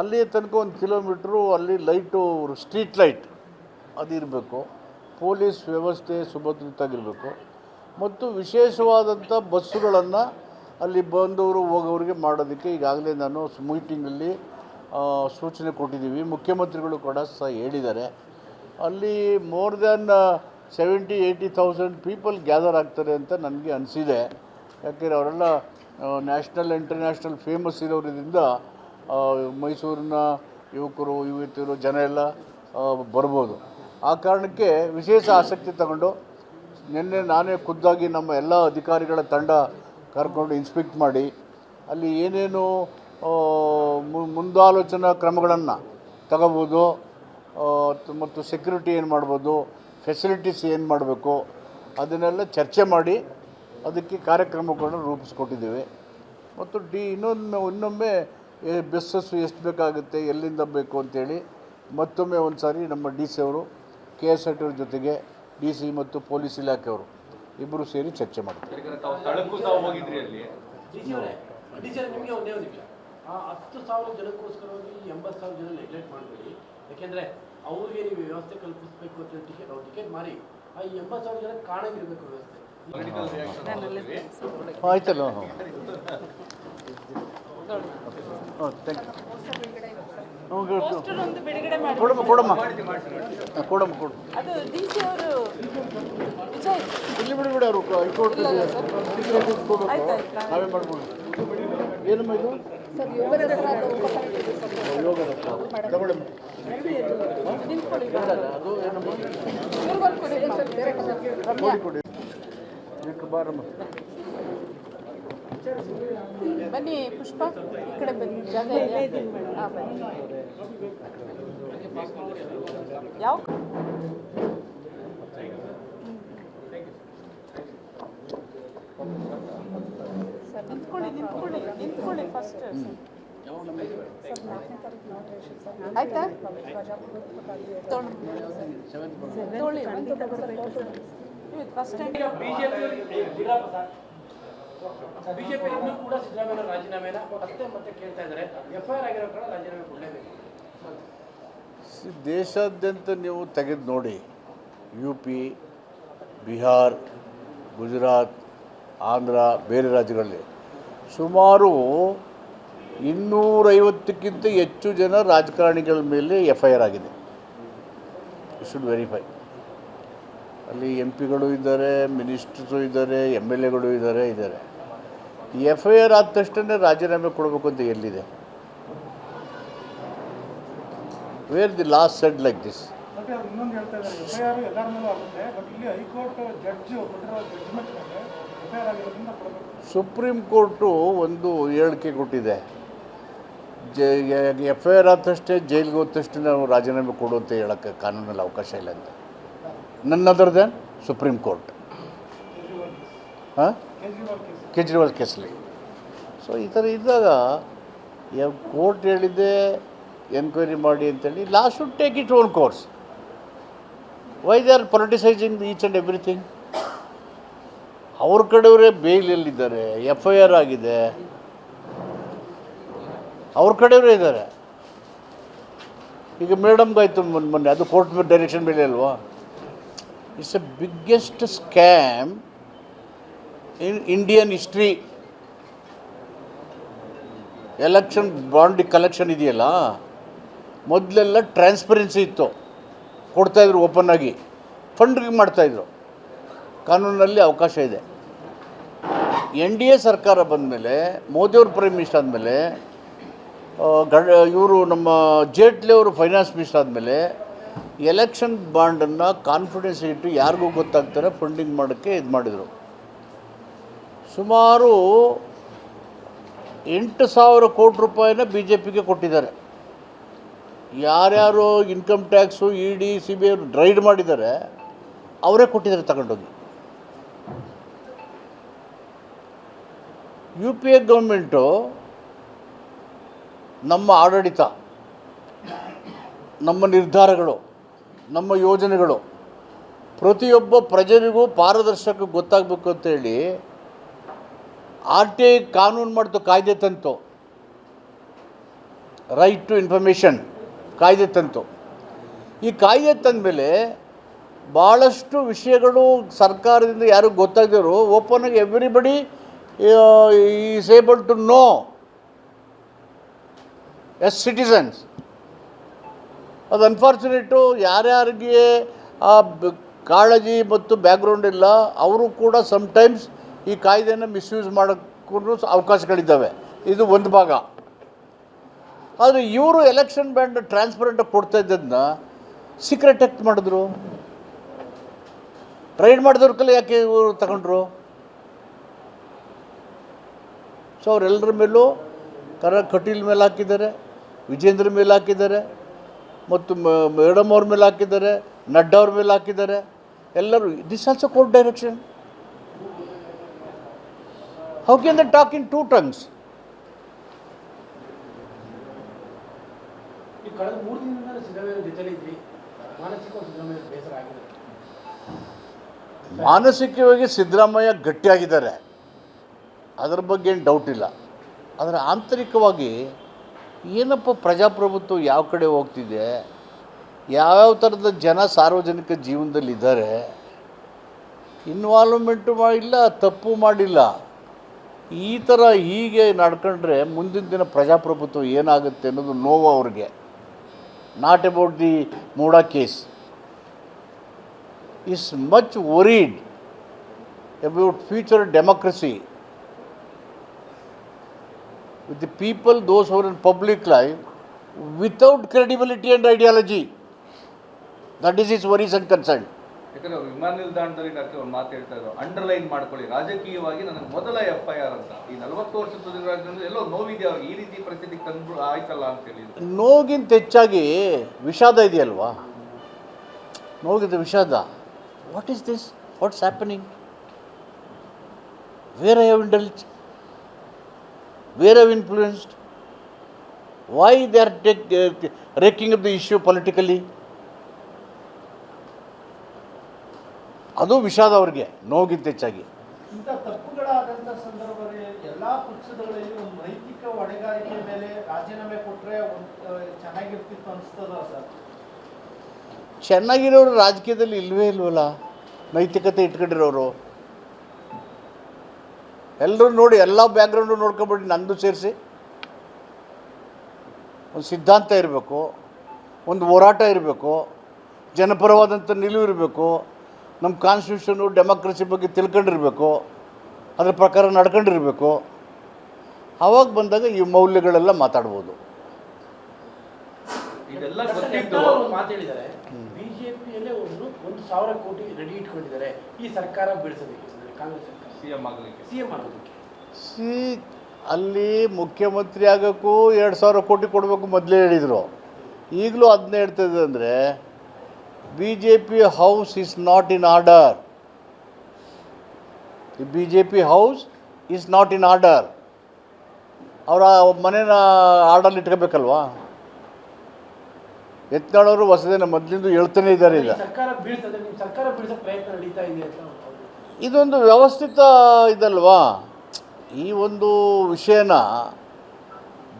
ಅಲ್ಲಿ ತನಕ ಒಂದು ಕಿಲೋಮೀಟ್ರು ಅಲ್ಲಿ ಲೈಟು, ಸ್ಟ್ರೀಟ್ ಲೈಟ್ ಅದಿರಬೇಕು. ಪೊಲೀಸ್ ವ್ಯವಸ್ಥೆ ಸುಭದ್ರತಾಗಿರಬೇಕು. ಮತ್ತು ವಿಶೇಷವಾದಂಥ ಬಸ್ಸುಗಳನ್ನು ಅಲ್ಲಿ ಬಂದವರು ಹೋಗೋರಿಗೆ ಮಾಡೋದಕ್ಕೆ ಈಗಾಗಲೇ ನಾನು ಮೀಟಿಂಗಲ್ಲಿ ಸೂಚನೆ ಕೊಟ್ಟಿದ್ದೀವಿ. ಮುಖ್ಯಮಂತ್ರಿಗಳು ಕೂಡ ಸಹ ಹೇಳಿದ್ದಾರೆ. ಅಲ್ಲಿ more than seventy eighty thousand people gather ಆಗ್ತಾರೆ ಅಂತ ನನಗೆ ಅನಿಸಿದೆ. ಯಾಕೆಂದರೆ ಅವರೆಲ್ಲ ನ್ಯಾಷನಲ್ ಇಂಟರ್ನ್ಯಾಷನಲ್ ಫೇಮಸ್ ಇರೋದ್ರಿಂದ ಮೈಸೂರಿನ ಯುವಕರು, ಯುವತಿಯರು, ಜನ ಎಲ್ಲ ಬರ್ಬೋದು. ಆ ಕಾರಣಕ್ಕೆ ವಿಶೇಷ ಆಸಕ್ತಿ ತಗೊಂಡು ನಿನ್ನೆ ನಾನೇ ಖುದ್ದಾಗಿ ನಮ್ಮ ಎಲ್ಲ ಅಧಿಕಾರಿಗಳ ತಂಡ ಕರ್ಕೊಂಡು ಇನ್ಸ್ಪೆಕ್ಟ್ ಮಾಡಿ. ಅಲ್ಲಿ ಏನೇನು ಮುಂದಾಲೋಚನಾ ಕ್ರಮಗಳನ್ನು ತಗೋಬೋದು. ಮತ್ತು ಸೆಕ್ಯೂರಿಟಿ ಏನು ಮಾಡ್ಬೋದು ಫೆಸಿಲಿಟೀಸ್ ಏನು ಮಾಡಬೇಕು ಅದನ್ನೆಲ್ಲ ಚರ್ಚೆ ಮಾಡಿ ಅದಕ್ಕೆ ಕಾರ್ಯಕ್ರಮಗಳನ್ನು ರೂಪಿಸ್ಕೊಟ್ಟಿದ್ದೀವಿ. ಮತ್ತು ಡಿ ಇನ್ನೊಮ್ಮೆ ಇನ್ನೊಮ್ಮೆ ಬಸ್ಸಸ್ಸು ಎಷ್ಟು ಬೇಕಾಗುತ್ತೆ ಎಲ್ಲಿಂದ ಬೇಕು ಅಂತೇಳಿ ಮತ್ತೊಮ್ಮೆ ಒಂದು ಸಾರಿ ನಮ್ಮ ಡಿ ಸಿ ಅವರು ಕೆ ಎಸ್ ಆರ್ ಟಿ ಅವ್ರ ಜೊತೆಗೆ ಡಿ ಸಿ ಮತ್ತು ಪೊಲೀಸ್ ಇಲಾಖೆಯವರು ಇಬ್ಬರು ಸೇರಿ ಚರ್ಚೆ ಮಾಡ್ತಾರೆ. ಆ ಹತ್ತು ಸಾವಿರ ಜನಕ್ಕೋಸ್ಕರವಾಗಿ ಎಂಬತ್ತು ಸಾವಿರ ಜನ ನೆಗ್ಲೆಕ್ಟ್ ಮಾಡಬೇಡಿ. ಯಾಕೆಂದರೆ ಅವ್ರಿಗೆ ನೀವು ವ್ಯವಸ್ಥೆ ಕಲ್ಪಿಸಬೇಕು ಅಂತ ಟಿಕೆಟ್ ಅವ್ರು ಟಿಕೆಟ್ ಮಾರಿ ಆ ಎಂಬತ್ತು ಸಾವಿರ ಜನ ಕಾಣಂಗಿರ್ಬೇಕು ವ್ಯವಸ್ಥೆ. ಆಯ್ತಲ್ಲ. ಹಾಂ ಹಾಂ ಥ್ಯಾಂಕ್ ಯು ಪೋಸ್ಟರ್ ಒಂದು ಬಿಡುಗಡೆ ಮಾಡಿ. ಕೊಡಮ್ಮ ಕೊಡಮ್ಮ. ಕೊಡು. ಅದು ಡಿ ಅವರು ಇಲ್ಲಿ ಬಿಡಿ ಬಿಡಿ ಅವರು ಹೈಕೋರ್ಟ್ ಕೊಡಬೇಕು ಆಯ್ತಾಯ್ತು. ನಾವೇ ಮಾಡ್ಬೋದು. ಏನಮ್ಮ ಇದು? ಬನ್ನಿ ಪುಷ್ಪ. ಈ ಕಡೆ ಬನ್ನಿ. ಜಾಗ ಯಾವ ನಿಂತ್ಕೊಳ್ಳಿ ನಿಂತ್ಕೊಳ್ಳಿ ನಿಂತ್ಕೊಳ್ಳಿ ಫಸ್ಟ್ ಆಯ್ತಾ? ಫಸ್ಟ್ ಟೈಮ್ ಬಿಜೆಪಿ ಇನ್ನೂ ಕೂಡ ಸಿದ್ದರಾಮಯ್ಯ ರಾಜೀನಾಮೆನ ಮತ್ತೆ ಮತ್ತೆ ಕೇಳ್ತಾ ಇದ್ದಾರೆ. ಎಫ್ ಐ ಆರ್ ಆಗಿರೋ ಕಾರಣ ರಾಜೀನಾಮೆ ಕೊಡಲೇಬೇಕು. ದೇಶಾದ್ಯಂತ ನೀವು ತೆಗೆದು ನೋಡಿ. ಯು ಪಿ ಬಿಹಾರ್ ಗುಜರಾತ್ ಆಂಧ್ರ ಬೇರೆ ರಾಜ್ಯಗಳಲ್ಲಿ. ಸುಮಾರು ಇನ್ನೂರೈವತ್ತಕ್ಕಿಂತ ಹೆಚ್ಚು ಜನ ರಾಜಕಾರಣಿಗಳ ಮೇಲೆ ಎಫ್ ಐ ಆರ್ ಆಗಿದೆ ಶುಡ್ ವೆರಿಫೈ ಅಲ್ಲಿ ಎಂ ಪಿಗಳು ಇದ್ದಾರೆ, ಮಿನಿಸ್ಟರ್ಸು ಇದ್ದಾರೆ ಎಂ ಎಲ್ ಎಗಳು ಇದ್ದಾರೆ ಇದ್ದಾರೆ. ಎಫ್ ಐ ಆರ್ ಆದ ತಕ್ಷಣ ರಾಜೀನಾಮೆ ಕೊಡಬೇಕು ಅಂತ ಎಲ್ಲಿದೆ? Where the last said like this high court Supreme Court ಒಂದು ಹೇಳಿಕೆ ಕೊಟ್ಟಿದೆ. ಜ ಎಫ್ ಐ ಆರ್ ಆದಷ್ಟೇ ಜೈಲಿಗೆ ಹೋದ ನಾವು ರಾಜೀನಾಮೆ ಕೊಡು ಅಂತ ಹೇಳೋಕ್ಕೆ ಕಾನೂನಲ್ಲಿ ಅವಕಾಶ ಇಲ್ಲ ಅಂತ. ನನ್ನ ಸುಪ್ರೀಂ ಕೋರ್ಟ್. ಹಾಂ? ಕೇಜ್ರಿವಾಲ್ ಕೇಸ್ ಕೇಜ್ರಿವಾಲ್ ಕೇಸಲ್ಲಿ ಸೊ ಈ ಥರ ಇದ್ದಾಗ ಕೋರ್ಟ್ ಹೇಳಿದ್ದೆ, ಎನ್ಕ್ವೈರಿ ಮಾಡಿ ಅಂತೇಳಿ, last take it own course. Why they are politicising each and everything ಅವ್ರ ಕಡೆಯವರೇ ಬೇಲಿಯಲ್ಲಿದ್ದಾರೆ ಎಫ್ ಐ ಆರ್ ಆಗಿದೆ. ಅವ್ರ ಕಡೆಯವರೇ ಇದ್ದಾರೆ. ಈಗ ಮೇಡಮ್ಗಾಯ್ತು ಮೊನ್ನೆ ಮೊನ್ನೆ, ಅದು ಕೋರ್ಟ್ ಡೈರೆಕ್ಷನ್ ಮೇಲೆ ಅಲ್ವಾ? It's a biggest scam in Indian history election bond collection ಇದೆಯಲ್ಲ? ಮೊದಲೆಲ್ಲ ಟ್ರಾನ್ಸ್ಪರೆನ್ಸಿ ಇತ್ತು. ಕೊಡ್ತಾಯಿದ್ರು ಓಪನ್ ಆಗಿ. ಫಂಡ್ಗೆ ಮಾಡ್ತಾಯಿದ್ರು ಕಾನೂನಲ್ಲಿ ಅವಕಾಶ ಇದೆ. ಎನ್ ಡಿ ಎ ಸರ್ಕಾರ ಬಂದಮೇಲೆ, ಮೋದಿಯವ್ರ ಪ್ರೈಮ್ ಮಿನಿಸ್ಟರ್ ಆದಮೇಲೆ ಗಂಡ ಇವರು ನಮ್ಮ ಜೇಟ್ಲಿ ಅವರು ಫೈನಾನ್ಸ್ ಮಿನಿಸ್ಟರ್ ಆದಮೇಲೆ ಎಲೆಕ್ಷನ್ ಬಾಂಡನ್ನು ಕಾನ್ಫಿಡೆನ್ಸ್ ಇಟ್ಟು ಯಾರಿಗೂ ಗೊತ್ತಾಗ್ತಾರೆ ಫಂಡಿಂಗ್ ಮಾಡೋಕ್ಕೆ ಇದು ಮಾಡಿದರು. ಸುಮಾರು ಎಂಟು ಸಾವಿರ ಕೋಟಿ ರೂಪಾಯಿನ ಬಿ ಜೆ ಪಿಗೆ ಕೊಟ್ಟಿದ್ದಾರೆ ಯಾರ್ಯಾರು income tax E D C B raid ಮಾಡಿದ್ದಾರೆ, ಅವರೇ ಕೊಟ್ಟಿದ್ದಾರೆ ತಗೊಂಡೋಗಿ. ಯು ಪಿ ಎ ಗೌರ್ಮೆಂಟು ನಮ್ಮ ಆಡಳಿತ, ನಮ್ಮ ನಿರ್ಧಾರಗಳು, ನಮ್ಮ ಯೋಜನೆಗಳು, ಪ್ರತಿಯೊಬ್ಬ ಪ್ರಜೆಗೂ ಪಾರದರ್ಶಕ ಗೊತ್ತಾಗಬೇಕು ಅಂತೇಳಿ ಆರ್ ಟಿ ಐ ಕಾನೂನು ಮಾಡಿತು ಕಾಯ್ದೆ ತಂತು. ರೈಟ್ ಟು ಇನ್ಫಾರ್ಮೇಷನ್ ಕಾಯ್ದೆ ತಂತು. ಈ ಕಾಯ್ದೆ ತಂದಮೇಲೆ ಭಾಳಷ್ಟು ವಿಷಯಗಳು ಸರ್ಕಾರದಿಂದ ಯಾರು ಗೊತ್ತಾಗದಿರೋ ಓಪನ್ ಆಗಿ everybody is able to know as citizens ಅದು ಅನ್ಫಾರ್ಚುನೇಟು ಯಾರ್ಯಾರಿಗೆ ಆ ಕಾಳಜಿ ಮತ್ತು ಬ್ಯಾಕ್ಗ್ರೌಂಡ್ ಇಲ್ಲ, ಅವರು ಕೂಡ ಸಮ್ಟೈಮ್ಸ್ ಈ ಕಾಯ್ದೆನ ಮಿಸ್ಯೂಸ್ ಮಾಡೋಕ್ಕೂ ಅವಕಾಶಗಳಿದ್ದಾವೆ. ಇದು ಒಂದು ಭಾಗ. ಆದರೆ ಇವರು ಎಲೆಕ್ಷನ್ ಬ್ಯಾಂಡ್ ಟ್ರಾನ್ಸ್ಪರೆಂಟಾಗಿ ಕೊಡ್ತಾ ಇದ್ದದನ್ನ ಸೀಕ್ರೆಟ್ ಆಕ್ಟ್ ಮಾಡಿದ್ರು. ರೈಡ್ ಮಾಡಿದವ್ರ ಕಲೆ ಯಾಕೆ ಇವರು ತಗೊಂಡ್ರು? ಸೊ ಅವರೆಲ್ಲರ ಮೇಲೂ ಕರ ಕಟೀಲ್ ಮೇಲೆ ಹಾಕಿದ್ದಾರೆ ವಿಜೇಂದ್ರ ಮೇಲೆ ಹಾಕಿದ್ದಾರೆ ಮತ್ತು ಮೇಡಮ್ ಅವ್ರ ಮೇಲೆ ಹಾಕಿದ್ದಾರೆ ನಡ್ಡಾ ಅವ್ರ ಮೇಲೆ ಹಾಕಿದ್ದಾರೆ. ಎಲ್ಲರೂ this also court direction how can the talk in two tongues ಮಾನಸಿಕವಾಗಿ ಸಿದ್ದರಾಮಯ್ಯ ಗಟ್ಟಿಯಾಗಿದ್ದಾರೆ. ಅದರ ಬಗ್ಗೆ ಏನು ಡೌಟ್ ಇಲ್ಲ. ಆದರೆ ಆಂತರಿಕವಾಗಿ ಏನಪ್ಪ ಪ್ರಜಾಪ್ರಭುತ್ವ ಯಾವ ಕಡೆ ಹೋಗ್ತಿದೆ? ಯಾವ್ಯಾವ ಥರದ ಜನ ಸಾರ್ವಜನಿಕ ಜೀವನದಲ್ಲಿ ಇದ್ದಾರೆ ಇನ್ವಾಲ್ವ್ಮೆಂಟು ಮಾಡಿಲ್ಲ ತಪ್ಪು ಮಾಡಿಲ್ಲ. ಈ ಥರ ಹೀಗೆ ನಡ್ಕೊಂಡ್ರೆ ಮುಂದಿನ ದಿನ ಪ್ರಜಾಪ್ರಭುತ್ವ ಏನಾಗುತ್ತೆ ಅನ್ನೋದು ನೋವು ಅವ್ರಿಗೆ. Not about the MUDA case is much worried about future democracy. With the people, those who are in public life, without credibility and ideology. That is his worries and concern. ಯಾಕಂದ್ರೆ ಅವ್ರು ವಿಮಾನ ನಿಲ್ದಾಣದಲ್ಲಿ ಡಾಕ್ಟರ್ ಅವ್ರು ಮಾತಾಡ್ತಾ ಇದ್ರು. Underline ಮಾಡ್ಕೊಳ್ಳಿ. ರಾಜಕೀಯವಾಗಿ ನನಗೆ ಮೊದಲ ಎಫ್ ಐ ಆರ್ ಅಂತ. ಈ ನಲವತ್ತು ವರ್ಷ ಸುದೀರ್ಘ ಎಲ್ಲೋ ನೋವಿದೆ ಅವ್ರಿಗೆ. ಈ ರೀತಿ ಪರಿಸ್ಥಿತಿಗೆ ತಂದು ಆಯ್ತಲ್ಲ ಅಂತ ಹೇಳಿ. ನೋಗಿಂತ ಹೆಚ್ಚಾಗಿ ವಿಷಾದ ಇದೆಯಲ್ವಾ? ನೋಗಿದ ವಿಷಾದ. What is this what's happening where I have indulge where have influenced why they are take raking up the issue politically ಅದು ವಿಷಾದ ಅವ್ರಿಗೆ ನೋವುಗಿಂತ ಹೆಚ್ಚಾಗಿ. ಇಂಥ ತಪ್ಪುಗಳಾದಂಥ ಸಂದರ್ಭದಲ್ಲಿ ಎಲ್ಲ ಪಕ್ಷಗಳಲ್ಲಿ ಒಂದು ನೈತಿಕ ಹೊಣೆಗಾರಿಕೆ ಮೇಲೆ ರಾಜೀನಾಮೆ ಕೊಟ್ಟರೆ ಚೆನ್ನಾಗಿರ್ತಿತ್ತು ಅನಿಸ್ತದ ಸರ್? ಚೆನ್ನಾಗಿರೋರು ರಾಜಕೀಯದಲ್ಲಿ ಇಲ್ವೇ ಇಲ್ವಲ್ಲ? ನೈತಿಕತೆ ಇಟ್ಕೊಂಡಿರೋರು. ಎಲ್ಲರೂ ನೋಡಿ ಎಲ್ಲ ಬ್ಯಾಕ್ಗ್ರೌಂಡು ನೋಡ್ಕೊಂಬಿಟ್ಟು ನಂದು ಸೇರಿಸಿ. ಒಂದು ಸಿದ್ಧಾಂತ ಇರಬೇಕು ಒಂದು ಹೋರಾಟ ಇರಬೇಕು ಜನಪರವಾದಂಥ ನಿಲುವು ಇರಬೇಕು ನಮ್ಮ ಕಾನ್ಸ್ಟಿಟ್ಯೂಷನು ಡೆಮೋಕ್ರಸಿ ಬಗ್ಗೆ ತಿಳ್ಕೊಂಡಿರಬೇಕು ಅದ್ರ ಪ್ರಕಾರ ನಡ್ಕೊಂಡಿರಬೇಕು. ಆವಾಗ ಬಂದಾಗ ಈ ಮೌಲ್ಯಗಳೆಲ್ಲ ಮಾತಾಡ್ಬೋದು. ಬಿಜೆಪಿಯಲ್ಲೇ ಒಂದು ಒಂದು ಸಾವಿರ ಕೋಟಿ ರೆಡಿ ಇಟ್ಕೊಂಡಿದ್ದಾರೆ ಈ ಸರ್ಕಾರ ಬೀಳಿಸಬೇಕು ಕಾಂಗ್ರೆಸ್ ಸಿಎಂ ಆಗಲಿಕ್ಕೆ? ಸಿಎಂ ಆಗೋದಕ್ಕೆ. ಸಿ ಅಲ್ಲಿ ಮುಖ್ಯಮಂತ್ರಿ ಆಗೋಕ್ಕೂ ಎರಡು ಸಾವಿರ ಕೋಟಿ ಕೊಡಬೇಕು ಮೊದಲೇ ಹೇಳಿದರು. ಈಗಲೂ ಅದನ್ನ ಹೇಳ್ತದೆ ಅಂದರೆ B J P house is not in order. The B J P house is not in order. ಅವರ ಮನೇನ ಆರ್ಡರ್ ಇಟ್ಕೋಬೇಕಲ್ವಾ? ಯತ್ನಾಳವರು ಹೊಸದೇನ ಮೊದಲಿಂದ ಹೇಳ್ತಾನೆ ಇದ್ದಾರೆ ಈಗ. ಸರ್ಕಾರ ಬೀಳ್ತದೆ ನಿಮ್ಮ ಸರ್ಕಾರ ಬೀಳಿಸೋ ಪ್ರಯತ್ನ ನಡೀತಾ ಇದೆ ಅಂತ ಇದೊಂದು ವ್ಯವಸ್ಥಿತ ಇದಲ್ವಾ? ಈ ಒಂದು ವಿಷಯನ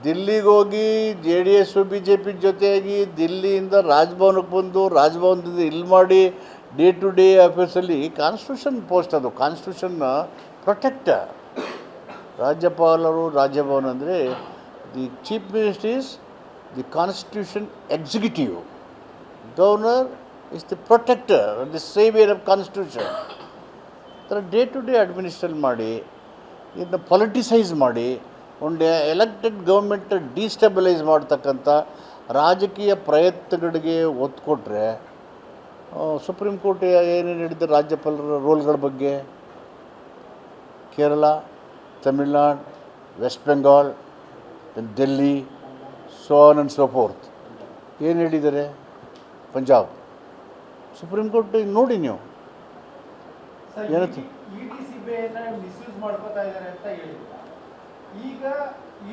ದಿಲ್ಲಿಗೆ ಹೋಗಿ J D S, B J P ಜೊತೆಯಾಗಿ ದಿಲ್ಲಿಯಿಂದ ರಾಜ್ಭವನಕ್ಕೆ ಬಂದು ರಾಜ್ಭವನದಿಂದ ಇಲ್ಲಿ ಮಾಡಿ ಡೇ ಟು ಡೇ ಆಫೀಸಲ್ಲಿ ಕಾನ್ಸ್ಟಿಟ್ಯೂಷನ್ ಪೋಸ್ಟ್ ಅದು, ಕಾನ್ಸ್ಟಿಟ್ಯೂಷನ್ ಪ್ರೊಟೆಕ್ಟರ್ ರಾಜ್ಯಪಾಲರು, ರಾಜ್ಯಭವನ ಅಂದರೆ the chief minister is the constitution executive. Governor is the protector the saviour of constitution. ಥರ ಡೇ ಟು ಡೇ ಅಡ್ಮಿನಿಸ್ಟ್ರೇಟ್ ಮಾಡಿ, ಇದನ್ನ ಪೊಲಿಟಿಸೈಸ್ ಮಾಡಿ, ಒಂದು ಎಲೆಕ್ಟೆಡ್ ಗೌರ್ಮೆಂಟ್ ಡಿಸ್ಟೆಬಿಲೈಸ್ ಮಾಡ್ತಕ್ಕಂಥ ರಾಜಕೀಯ ಪ್ರಯತ್ನಗಳಿಗೆ ಒತ್ತು ಕೊಟ್ಟರೆ ಸುಪ್ರೀಂ ಕೋರ್ಟ್ ಏನೇನು ಹೇಳಿದ ರಾಜ್ಯಪಾಲರ ರೋಲ್ಗಳ ಬಗ್ಗೆ? Kerala, Tamil Nadu, West Bengal Delhi so on and so forth ಏನು ಹೇಳಿದ್ದಾರೆ? ಪಂಜಾಬ್. ಸುಪ್ರೀಂ ಕೋರ್ಟ್ ನೋಡಿ ನೀವು. ಏನಂತ ಇ ಡಿ ಸಿ ಮಿಸ್ಯೂಸ್ ಮಾಡ್ಕೋತಾ ಇದ್ದಾರೆ ಅಂತ ಹೇಳಿದ್ರು ಈಗ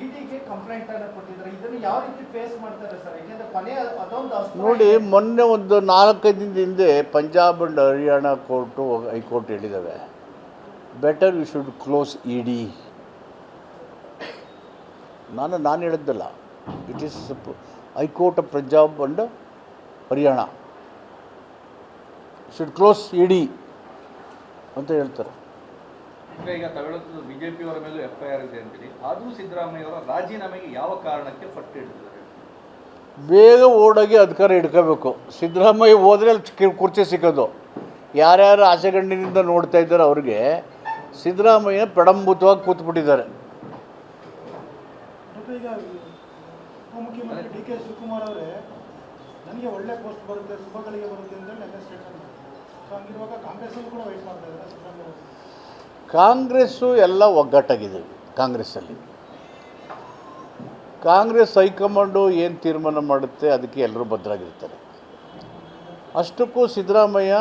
ಇಡಿಗೆ ಕಂಪ್ಲೇಂಟ್ ಅನ್ನ ಕೊಟ್ಟಿದ್ದಾರೆ. ಇದನ್ನು ಯಾವ ರೀತಿ ಫೇಸ್ ಮಾಡ್ತಾರೆ ಸರ್? ಯಾಕೆಂದ್ರೆ ಕೊನೆ ಅದೊಂದು ನೋಡಿ ಮೊನ್ನೆ ಒಂದು ನಾಲ್ಕೈದು ದಿನದ ಹಿಂದೆ Punjab and Haryana court high court ಹೇಳಿದ್ದಾವೆ better you should close E D ನಾನು ನಾನು ಹೇಳಿದ್ದಲ್ಲ. It is high court of Punjab and Haryana should close E D ಅಂತ ಹೇಳ್ತಾರೆ. ಈಗ ತಗೊಳ್ಳೋದು ಬಿಜೆಪಿ ಅವರ ಮೇಲೂ ಎಫ್ ಐ ಆರ್ ಇದೆ ಅಂತೇಳಿ ಆದರೂ ಸಿದ್ದರಾಮಯ್ಯ ಅವರ ರಾಜೀನಾಮೆಗೆ ಯಾವ ಕಾರಣಕ್ಕೆ ಪಟ್ಟು ಹಿಡಿದಿದ್ದಾರೆ? ಬೇಗ ಓಡೋಗಿ ಅಧಿಕಾರ ಹಿಡ್ಕೋಬೇಕು. ಸಿದ್ದರಾಮಯ್ಯ ಹೋದ್ರೆ ಅಲ್ಲಿ ಕುರ್ಚಿ ಸಿಕ್ಕೋದು. ಯಾರ್ಯಾರು ಆಸೆಗಣ್ಣಿನಿಂದ ನೋಡ್ತಾ ಇದ್ದಾರೆ ಅವ್ರಿಗೆ ಸಿದ್ದರಾಮಯ್ಯ ಪೆಡಂಭೂತವಾಗಿ ಕೂತ್ಬಿಟ್ಟಿದ್ದಾರೆ. ಡಿ ಕೆ ಶಿವಕುಮಾರ್ ಅವರೇ ನನಗೆ ಒಳ್ಳೆ ಪೋಸ್ಟ್ ಬರುತ್ತೆ ಶುಭಗಳಿಗೆ ಬರುತ್ತೆ ಅಂತ ಕಾಂಗ್ರೆಸ್ಸು ಎಲ್ಲ ಒಗ್ಗಟ್ಟಾಗಿದೆ ಕಾಂಗ್ರೆಸ್ಸಲ್ಲಿ. ಕಾಂಗ್ರೆಸ್ ಹೈಕಮಾಂಡು ಏನು ತೀರ್ಮಾನ ಮಾಡುತ್ತೆ ಅದಕ್ಕೆ ಎಲ್ಲರೂ ಭದ್ರಾಗಿರ್ತಾರೆ. ಅಷ್ಟಕ್ಕೂ ಸಿದ್ದರಾಮಯ್ಯ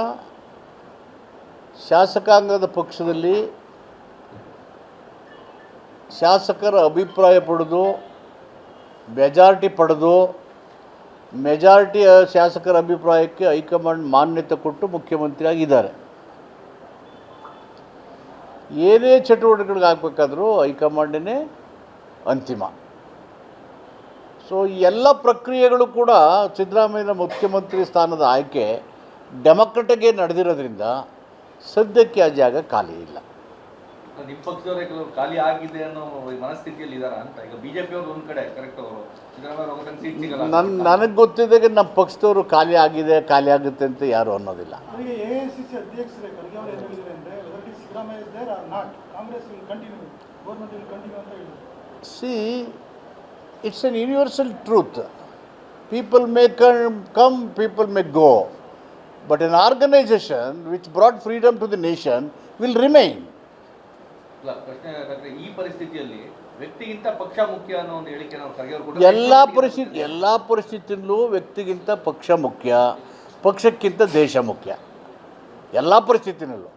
ಶಾಸಕಾಂಗದ ಪಕ್ಷದಲ್ಲಿ ಶಾಸಕರ ಅಭಿಪ್ರಾಯ ಪಡೆದು ಮೆಜಾರಿಟಿ ಪಡೆದು ಮೆಜಾರಿಟಿ ಶಾಸಕರ ಅಭಿಪ್ರಾಯಕ್ಕೆ ಹೈಕಮಾಂಡ್ ಮಾನ್ಯತೆ ಕೊಟ್ಟು ಮುಖ್ಯಮಂತ್ರಿಯಾಗಿದ್ದಾರೆ. ಏನೇ ಚಟುವಟಿಕೆಗಳಿಗೆ ಆಗಬೇಕಾದರೂ ಹೈಕಮಾಂಡೇ ಅಂತಿಮ. ಸೊ ಈ ಎಲ್ಲ ಪ್ರಕ್ರಿಯೆಗಳು ಕೂಡ ಸಿದ್ದರಾಮಯ್ಯನ ಮುಖ್ಯಮಂತ್ರಿ ಸ್ಥಾನದ ಆಯ್ಕೆ ಡೆಮೊಕ್ರಟಿಗೆ ನಡೆದಿರೋದ್ರಿಂದ ಸದ್ಯಕ್ಕೆ ಆ ಜಾಗ ಖಾಲಿ ಇಲ್ಲ. ನಿಮ್ಮ ಪಕ್ಷದವರೇ ಕೆಲವರು ಖಾಲಿ ಆಗಿದೆ ಅನ್ನೋ ಮನಸ್ಥಿತಿಯಲ್ಲಿ ಇದಾರ ಅಂತ? ಈಗ ಬಿಜೆಪಿ ಅವರು ಒಂದ್ ಕಡೆ ಕರೆಕ್ಟ್ ಅವರು. ಸಿದ್ದರಾಮಯ್ಯ ನನ್ನ ನನಗೆ ಗೊತ್ತಿದ್ದಾಗ ನಮ್ಮ ಪಕ್ಷದವರು ಖಾಲಿ ಆಗಿದೆ ಖಾಲಿ ಆಗುತ್ತೆ ಅಂತ ಯಾರು ಅನ್ನೋದಿಲ್ಲ. ಸಿ ಸಿ ಅಧ್ಯಕ್ಷರೇ ಖರ್ಗೆ ಏನು ಹೇಳಿದ್ದಾರೆ ಅಂದರೆ whether it Siddaramaiah is there or not. Congress will continue government will continue ಅಂತ ಹೇಳಿದ್ರು. See it's an universal truth people may come people may go but an organisation which brought freedom to the nation will remain. ಇಲ್ಲ ಪ್ರಶ್ನೆ ಈ ಪರಿಸ್ಥಿತಿಯಲ್ಲಿ ವ್ಯಕ್ತಿಗಿಂತ ಪಕ್ಷ ಮುಖ್ಯ ಅನ್ನೋ ಒಂದು ಹೇಳಿಕೆ ನಾವು ಖರ್ಗೆ. ಎಲ್ಲ ಪರಿಸ್ಥಿತಿ, ಎಲ್ಲ ಪರಿಸ್ಥಿತಿಯಲ್ಲೂ ವ್ಯಕ್ತಿಗಿಂತ ಪಕ್ಷ ಮುಖ್ಯ, ಪಕ್ಷಕ್ಕಿಂತ ದೇಶ ಮುಖ್ಯ ಎಲ್ಲ ಪರಿಸ್ಥಿತಿನಲ್ಲೂ